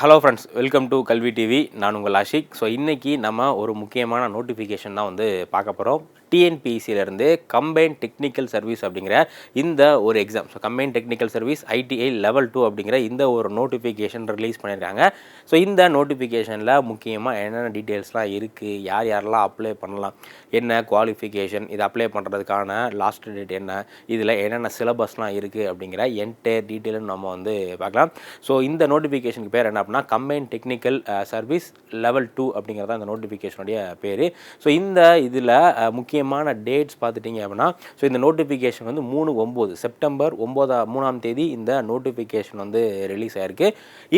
Hello friends welcome to Kalvi TV நான் உங்கள் Ashiq. So இன்றைக்கி நம்ம ஒரு முக்கியமான நோட்டிஃபிகேஷன் தான் வந்து பார்க்க போகிறோம் டிஎன்பிசியிலேருந்து கம்பைன் டெக்னிக்கல் சர்வீஸ் அப்படிங்கிற இந்த ஒரு exam so combine technical service ITI level two அப்படிங்கிற இந்த ஒரு நோட்டிஃபிகேஷன் ரிலீஸ் பண்ணியிருக்காங்க ஸோ இந்த நோட்டிஃபிகேஷனில் முக்கியமாக என்னென்ன டீட்டெயில்ஸ்லாம் இருக்குது யார் யாரெல்லாம் அப்ளை பண்ணலாம் என்ன குவாலிஃபிகேஷன் இது அப்ளை பண்ணுறதுக்கான லாஸ்ட் டேட் என்ன இதில் என்னென்ன சிலபஸ்லாம் இருக்குது அப்படிங்கிற என்டையர் டீட்டெயிலும் நம்ம வந்து பார்க்கலாம். ஸோ இந்த நோட்டிஃபிகேஷனுக்கு பேர் என்ன அப்படின்னா combine technical service level two அப்படிங்கிறது தான் இந்த நோட்டிஃபிகேஷனுடைய பேர். ஸோ இந்த இதில் முக்கிய முக்கியமான டேட்ஸ் பார்த்துட்டிங்க அப்படின்னா ஸோ இந்த நோட்டிஃபிகேஷன் வந்து மூணு ஒம்பது செப்டம்பர் ஒம்பதா மூணாம் தேதி இந்த நோட்டிஃபிகேஷன் வந்து ரிலீஸ் ஆயிருக்கு.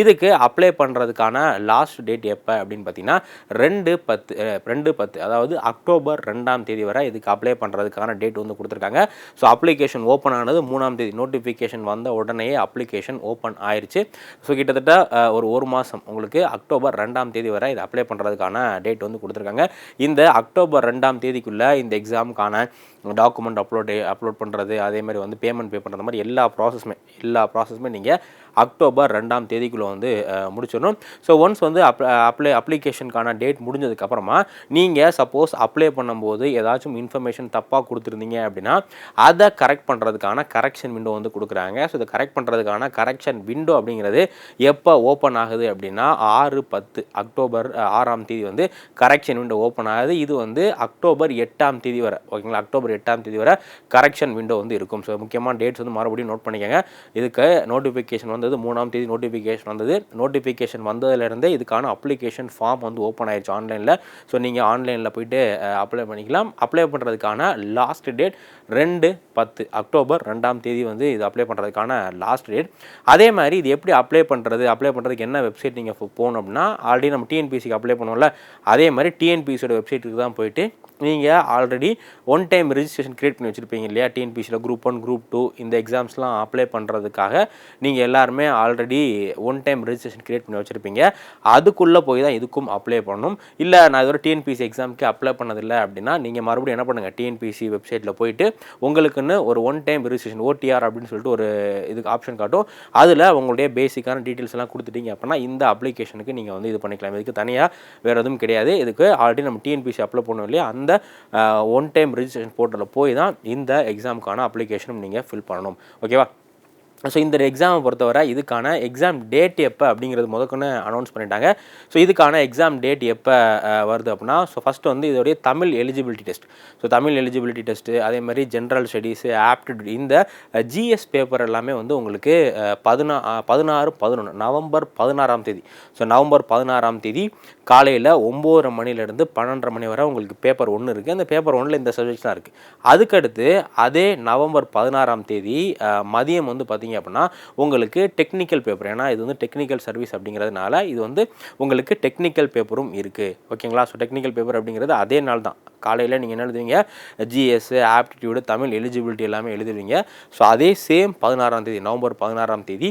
இதுக்கு அப்ளை பண்ணுறதுக்கான லாஸ்ட் டேட் எப்போ அப்படின்னு பார்த்தீங்கன்னா ரெண்டு பத்து ரெண்டு பத்து அதாவது அக்டோபர் ரெண்டாம் தேதி வரை இதுக்கு அப்ளை பண்ணுறதுக்கான டேட் வந்து கொடுத்துருக்காங்க. ஸோ அப்ளிகேஷன் ஓப்பன் ஆனது மூணாம் தேதி நோட்டிஃபிகேஷன் வந்த உடனே அப்ளிகேஷன் ஓப்பன் ஆயிடுச்சு ஸோ கிட்டத்தட்ட ஒரு ஒரு மாதம் உங்களுக்கு அக்டோபர் ரெண்டாம் தேதி வரை இதை அப்ளை பண்ணுறதுக்கான டேட் வந்து கொடுத்துருக்காங்க. இந்த அக்டோபர் ரெண்டாம் தேதிக்குள்ளே இந்த இந்த எக்ஸாமுக்கான டாக்குமெண்ட் அப்லோடு அப்லோட் பண்ணுறது அதே மாதிரி வந்து பேமெண்ட் பே பண்ணுறது மாதிரி எல்லா ப்ராசஸுமே எல்லா ப்ராசஸுமே நீங்கள் அக்டோபர் ரெண்டாம் தேதிக்குள்ளே வந்து முடிச்சிடணும். ஸோ ஒன்ஸ் வந்து அப் அப்ளை அப்ளிகேஷனுக்கான டேட் முடிஞ்சதுக்கப்புறமா நீங்கள் சப்போஸ் அப்ளை பண்ணும்போது ஏதாச்சும் இன்ஃபர்மேஷன் தப்பாக கொடுத்துருந்தீங்க அப்படின்னா அதை கரெக்ட் பண்ணுறதுக்கான கரெக்ஷன் விண்டோ வந்து கொடுக்குறாங்க. ஸோ இதை கரெக்ட் பண்ணுறதுக்கான கரெக்ஷன் விண்டோ அப்படிங்கிறது எப்போ ஓப்பன் ஆகுது அப்படின்னா ஆறு பத்து அக்டோபர் ஆறாம் தேதி வந்து கரெக்ஷன் விண்டோ ஓப்பன் ஆகுது. இது வந்து அக்டோபர் எட்டாம் தேதி வரை ஓகேங்களா? அக்டோபர் எட்டாம் தேதி வரை கரெக்ஷன் விண்டோ வந்து இருக்கும். ஸோ முக்கியமான டேட்ஸ் வந்து மறுபடியும் நோட் பண்ணிக்கோங்க. இதுக்கு நோட்டிஃபிகேஷன் வந்தது மூணாம் தேதி நோட்டிஃபிகேஷன் வந்தது. நோட்டிஃபிகேஷன் வந்ததுலேருந்தே இதுக்கான அப்ளிகேஷன் ஃபார்ம் வந்து ஓப்பன் ஆயிடுச்சு ஆன்லைனில் ஸோ நீங்கள் ஆன்லைனில் போயிட்டு அப்ளை பண்ணிக்கலாம். அப்ளை பண்ணுறதுக்கான லாஸ்ட் டேட் ரெண்டு பத்து அக்டோபர் ரெண்டாம் தேதி வந்து இது அப்ளை பண்ணுறதுக்கான லாஸ்ட் டேட் அதே மாதிரி இது எப்படி அப்ளை பண்ணுறது அப்ளை பண்ணுறதுக்கு என்ன வெப்சைட் நீங்கள் போகணும் அப்படின்னா ஆல்ரெடி நம்ம டிஎன்பிசிக்கு அப்ளை பண்ணுவோம்ல அதே மாதிரி டிஎன்பிசியோட வெப்சைட்டுக்கு தான் போயிட்டு நீங்கள் already one time registration create பண்ணி வச்சுருப்பீங்க இல்லையா? டிஎன்பிசியில் குரூப் ஒன் குரூப் டூ இந்த எக்ஸாம்ஸ்லாம் அப்ளை பண்ணுறதுக்காக நீங்கள் எல்லாருமே already one time registration create பண்ணி வச்சுருப்பீங்க. அதுக்குள்ளே போய் தான் இதுக்கும் அப்ளை பண்ணணும் இல்லை நான் இதுவரை டிஎன்பிசி எக்ஸாமுக்கு அப்ளை பண்ணதில்லை அப்படின்னா நீங்கள் மறுபடியும் என்ன பண்ணுங்கள் டிஎன்பிசி வெப்சைட்டில் போயிட்டு உங்களுக்குன்னு ஒரு ஒன் டைம் ரிஜிஸ்ட்ரேஷன் ஓடிஆர் அப்படின்னு சொல்லிட்டு ஒரு இதுக்கு ஆப்ஷன் காட்டும். அதில் உங்களுடைய பேசிக்கான டீட்டெயில்ஸ் எல்லாம் கொடுத்துட்டீங்க அப்படின்னா இந்த அப்ளிகேஷனுக்கு நீங்கள் வந்து இது பண்ணிக்கலாம். இதுக்கு தனியாக வேறு எதுவும் கிடையாது. இதுக்கு ஆல்ரெடி நம்ம டிஎன்பிசி அப்ளை பண்ணோம் இல்லையா? அந்த ஒன் டைம் ரிஜிஸ்ட்ரேஷன் போட்டு போர்ட்டலில் போய் தான் இந்த எக்ஸாமுக்கான அப்ளிகேஷனும் நீங்கள் ஃபில் பண்ணணும். ஓகேவா ஸோ இந்த எக்ஸாமை பொறுத்தவரை இதுக்கான எக்ஸாம் டேட் எப்போ அப்படிங்கிறது முதற்கொண்டு அனௌன்ஸ் பண்ணிட்டாங்க. ஸோ இதுக்கான எக்ஸாம் டேட் எப்போ வருது அப்படின்னா ஸோ ஃபஸ்ட்டு வந்து இதோடைய Tamil eligibility test so Tamil eligibility test அதே மாதிரி ஜென்ரல் ஸ்டடீஸு ஆப்டிடியூட் இந்த ஜிஎஸ் பேப்பர் எல்லாமே வந்து உங்களுக்கு பதினா பதினாறு பதினொன்று நவம்பர் பதினாறாம் தேதி. ஸோ நவம்பர் பதினாறாம் தேதி காலையில் ஒம்போதரை மணிலேருந்து பன்னெண்டரை மணி வரை உங்களுக்கு பேப்பர் ஒன்று இருக்குது அந்த பேப்பர் ஒன்றில் இந்த சப்ஜெக்ட்ஸ்லாம் இருக்குது அதுக்கடுத்து அதே நவம்பர் பதினாறாம் தேதி மதியம் வந்து பார்த்தீங்க அப்படின்னா உங்களுக்கு டெக்னிக்கல் பேப்பர் ஏன்னா இது வந்து டெக்னிக்கல் சர்வீஸ் அப்படிங்கிறதுனால இது வந்து உங்களுக்கு டெக்னிக்கல் பேப்பரும் இருக்குது ஓகேங்களா? ஸோ டெக்னிக்கல் பேப்பர் அப்படிங்கிறது அதே நாள் தான் காலையில் நீங்கள் என்ன எழுதுவீங்க? ஜிஎஸ் ஆப்டிடியூடு தமிழ் எலிஜிபிலிட்டி எல்லாமே எழுதுவீங்க ஸோ அதே சேம் பதினாறாம் தேதி நவம்பர் பதினாறாம் தேதி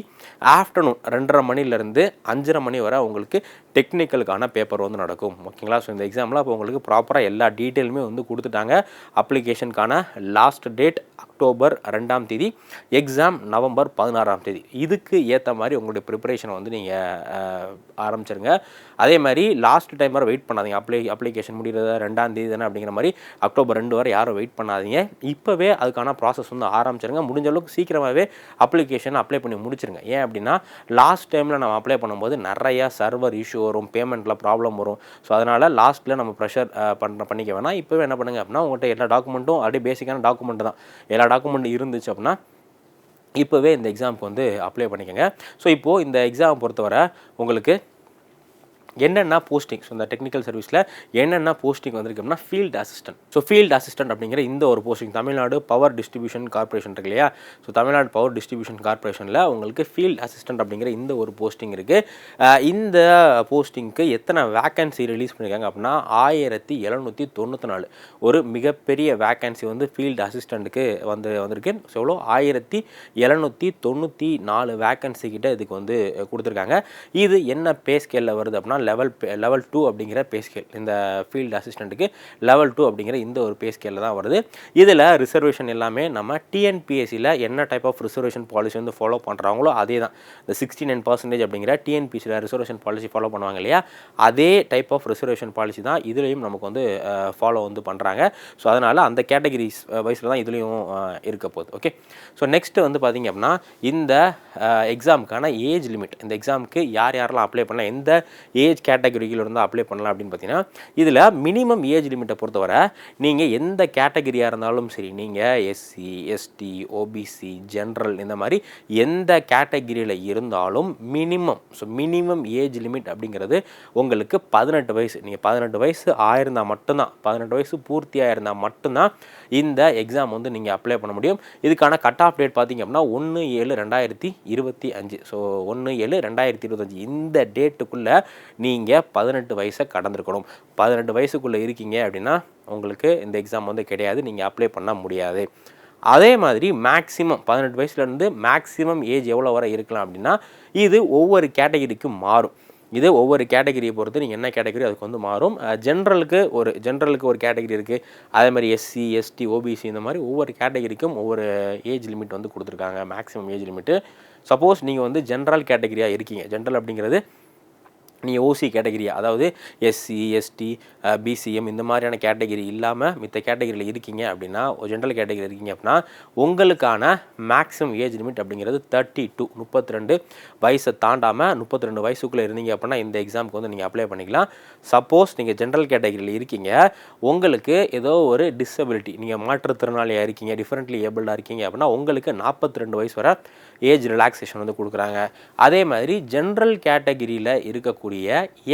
ஆஃப்டர்நூன் ரெண்டரை மணிலேருந்து அஞ்சரை மணி வரை உங்களுக்கு டெக்னிக்கலுக்கான பேப்பர் வந்து நடக்கும். ஓகேங்களா ஸோ இந்த எக்ஸாமில் அப்போ உங்களுக்கு ப்ராப்பராக எல்லா டீட்டெயிலுமே வந்து கொடுத்துட்டாங்க. அப்ளிகேஷனுக்கான லாஸ்ட் டேட் அக்டோபர் ரெண்டாம் தேதி எக்ஸாம் நவம்பர் பதினாறாம் தேதி. இதுக்கு ஏற்ற மாதிரி உங்களுடைய ப்ரிப்பரேஷனை வந்து நீங்கள் ஆரம்பிச்சிருங்க. அதே மாதிரி லாஸ்ட் டைம் வரை வெயிட் பண்ணாதீங்க. அப்ளை அப்ளிகேஷன் முடிகிறத ரெண்டாம் தேதி தானே அப்படிங்கிற மாதிரி அக்டோபர் ரெண்டு வரை யாரும் வெயிட் பண்ணாதீங்க. இப்போவே அதுக்கான ப்ராசஸ் வந்து ஆரம்பிச்சிருங்க. முடிஞ்ச அளவுக்கு சீக்கிரமாகவே அப்ளிகேஷன் அப்ளை பண்ணி முடிச்சிருங்க. ஏன் அப்படின்னா லாஸ்ட் டைமில் நம்ம அப்ளை பண்ணும்போது நிறையா சர்வர் இஷ்யூ வரும் பேமெண்ட்டில் ப்ராப்ளம் வரும். ஸோ அதனால் லாஸ்ட்டில் நம்ம ப்ரெஷர் பண்ண பண்ணிக்க வேணாம். இப்போவே என்ன பண்ணுங்க அப்படின்னா உங்கள்கிட்ட எல்லா டாக்குமெண்ட்டும் அப்படியே பேசிக்கான டாக்குமெண்ட் தான். எல்லா டாக்குமெண்ட் இருந்துச்சு அப்படின்னா இப்போவே இந்த எக்ஸாமுக்கு வந்து அப்ளை பண்ணிக்கோங்க. ஸோ இப்போது இந்த எக்ஸாம் பொறுத்தவரை உங்களுக்கு என்னென்ன போஸ்டிங் ஸோ இந்த டெக்னிக்கல் சர்வீஸில் என்னென்ன போஸ்டிங் வந்திருக்கு அப்படின்னா field assistant so field assistant அப்படிங்கிற இந்த ஒரு posting Tamil Nadu power distribution corporation இருக்கு இல்லையா? ஸோ தமிழ்நாடு பவர் டிஸ்ட்ரிபியூஷன் கார்பரேஷனில் உங்களுக்கு ஃபீல்ட் அசிஸ்டன்ட் அப்படிங்கிற இந்த ஒரு போஸ்டிங் இருக்குது இந்த போஸ்டிங்க்கு எத்தனை வேக்கன்சி ரிலீஸ் பண்ணியிருக்காங்க அப்படின்னா ஆயிரத்தி எழுநூற்றி தொண்ணூற்றி நாலு. ஒரு மிகப்பெரிய வேக்கன்சி வந்து ஃபீல்டு அசிஸ்டண்ட்டுக்கு வந்து வந்திருக்கு. ஸோ எவ்வளோ? ஆயிரத்தி எழுநூற்றி தொண்ணூற்றி நாலு வேக்கன்சி கிட்ட இதுக்கு வந்து கொடுத்துருக்காங்க. இது என்ன பே ஸ்கேலில் வருது அப்படின்னா லெவல் லெவல் டூ அப்படிங்கிற பே ஸ்கேல் இந்த ஃபீல்டு அசிஸ்டண்ட்டுக்கு லெவல் டூ அப்படிங்கிற இந்த ஒரு பே ஸ்கேலில் தான் வருது. இதில் ரிசர்வேஷன் எல்லாமே நம்ம டிஎன்பிஎஸ்சியில் என்ன டைப் ஆஃப் ரிசர்வேஷன் பாலிசி வந்து ஃபாலோ பண்ணுறாங்களோ அதே தான். இந்த சிக்ஸ்டி நைன் பர்சன்டேஜ் அப்படிங்கிற டிஎன்பிசியில் ரிசர்வேஷன் பாலிசி ஃபாலோ பண்ணுவாங்க இல்லையா? அதே டைப் ஆஃப் ரிசர்வேஷன் பாலிசி தான் இதுலேயும் நமக்கு வந்து ஃபாலோ வந்து பண்ணுறாங்க ஸோ அதனால் அந்த கேட்டகரிஸ் வயசில் தான் இதுலேயும் இருக்க போகுது. ஓகே ஸோ நெக்ஸ்ட்டு வந்து பார்த்திங்க அப்படின்னா இந்த எக்ஸாமுக்கான ஏஜ் லிமிட் இந்த எக்ஸாமுக்கு யார் யாரெல்லாம் அப்ளை பண்ணலாம் எந்த ஏஜ் கேட்டகரியில் இருந்தால் அப்ளை பண்ணலாம் அப்படின்னு பார்த்தீங்கன்னா இதில் மினிமம் ஏஜ் லிமிட்டை பொறுத்தவரை நீங்கள் எந்த கேட்டகரியாக இருந்தாலும் சரி நீங்கள் எஸ்சி எஸ்டி ஓபிசி ஜென்ரல் இந்த மாதிரி எந்த கேட்டகிரியில் இருந்தாலும் minimum so minimum age limit அப்படிங்கிறது உங்களுக்கு பதினெட்டு வயசு நீங்கள் பதினெட்டு வயசு ஆயிருந்தால் மட்டும்தான் பதினெட்டு வயசு பூர்த்தியாக இருந்தால் மட்டும்தான் இந்த எக்ஸாம் வந்து நீங்கள் அப்ளை பண்ண முடியும். இதுக்கான கட் ஆஃப் டேட் பார்த்தீங்க அப்படின்னா ஒன்று ஏழு ரெண்டாயிரத்தி இருபத்தி அஞ்சு. ஸோ ஒன்று ஏழு ரெண்டாயிரத்தி இருபத்தஞ்சு இந்த டேட்டுக்குள்ளே நீங்கள் பதினெட்டு வயசை கடந்திருக்கணும். பதினெட்டு வயசுக்குள்ளே இருக்கீங்க அப்படின்னா உங்களுக்கு இந்த எக்ஸாம் வந்து கிடையாது. நீங்கள் அப்ளை பண்ண முடியாது. அதே மாதிரி மேக்ஸிமம் பதினெட்டு வயசுலேருந்து மேக்ஸிமம் ஏஜ் எவ்வளோ வரை இருக்கலாம் அப்படின்னா இது ஒவ்வொரு கேட்டகரிக்கும் மாறும். இது ஒவ்வொரு கேட்டகரியை பொறுத்து நீங்கள் என்ன கேட்டகரி அதுக்கு வந்து மாறும். ஜென்ரலுக்கு ஒரு ஜென்ரலுக்கு ஒரு கேட்டகரி இருக்குது அதே மாதிரி எஸ்சி எஸ்டி ஓபிசி இந்த மாதிரி ஒவ்வொரு கேட்டகரிக்கும் ஒவ்வொரு ஏஜ் லிமிட் வந்து கொடுத்துருக்காங்க. மேக்ஸிமம் ஏஜ் லிமிட்டு சப்போஸ் நீங்கள் வந்து ஜென்ரல் கேட்டகரியாக இருக்கீங்க. ஜென்ரல் அப்படிங்கிறது நீங்கள் ஓசி கேட்டகிரியா அதாவது எஸ்சி எஸ்டி பிசிஎம் இந்த மாதிரியான கேட்டகிரி இல்லாமல் மித்த கேட்டகிரியில் இருக்கீங்க அப்படின்னா ஜென்ரல் கேட்டகிரி இருக்கீங்க அப்படின்னா உங்களுக்கான மேக்ஸிமம் ஏஜ் லிமிட் அப்படிங்கிறது தேர்ட்டி டூ முப்பத்தி ரெண்டு வயசை தாண்டாமல் முப்பத்தி ரெண்டு வயசுக்குள்ளே இருந்தீங்க அப்படின்னா இந்த எக்ஸாமுக்கு வந்து நீங்கள் அப்ளை பண்ணிக்கலாம். சப்போஸ் நீங்கள் ஜென்ரல் கேட்டகிரியில் இருக்கீங்க உங்களுக்கு ஏதோ ஒரு டிசபிலிட்டி நீங்கள் மாற்றுத்திறனாளியாக இருக்கீங்க டிஃப்ரெண்ட்லி ஏபிளாக இருக்கீங்க அப்படின்னா உங்களுக்கு நாற்பத்தி ரெண்டு வயசு வர ஏஜ் ரிலாக்ஸேஷன் வந்து கொடுக்குறாங்க. அதே மாதிரி ஜென்ரல் கேட்டகிரியில் இருக்கக்கூடிய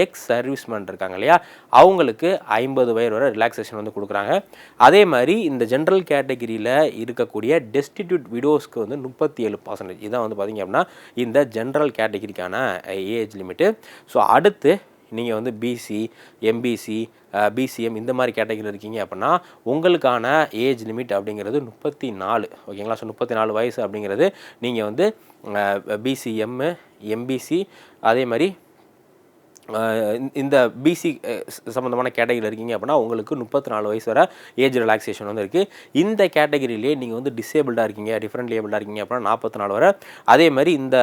எக்ஸ் சர்வீஸ்மேன் இருக்காங்க இல்லையா? அவங்களுக்கு ஐம்பது வயது வரை ரிலாக்ஸேஷன் வந்து கொடுக்குறாங்க. அதே மாதிரி இந்த ஜென்ரல் கேட்டகிரியில் இருக்கக்கூடிய டெஸ்டிடியூட் விடோஸ்க்கு வந்து முப்பத்தி ஏழு பர்சன்டேஜ் இதான் வந்து பார்த்திங்க அப்படின்னா இந்த ஜென்ரல் கேட்டகிரிக்கான ஏஜ் லிமிட்டு ஸோ அடுத்து நீங்கள் வந்து பிசி எம்பிசி பிசிஎம் இந்த மாதிரி கேட்டகரியில் இருக்கீங்க அப்படின்னா உங்களுக்கான ஏஜ் லிமிட் அப்படிங்கிறது முப்பத்தி நாலு ஓகேங்களா ஸோ முப்பத்தி நாலு வயசு அப்படிங்கிறது நீங்கள் வந்து பிசிஎம்மு எம்பிசி அதே மாதிரி இந்த பிசி சம்மந்தமான கேட்டகரியில் இருக்கீங்க அப்படின்னா உங்களுக்கு முப்பத்தி நாலு வயசு வர ஏஜ் ரிலாக்ஸேஷன் வந்து இருக்குது இந்த கேட்டகரியிலே நீங்கள் வந்து டிசேபிள்டாக இருக்கீங்க டிஃப்ரெண்ட் லேபிளாக இருக்கீங்க அப்படின்னா நாற்பத்தி நாலு வரை. அதே மாதிரி இந்த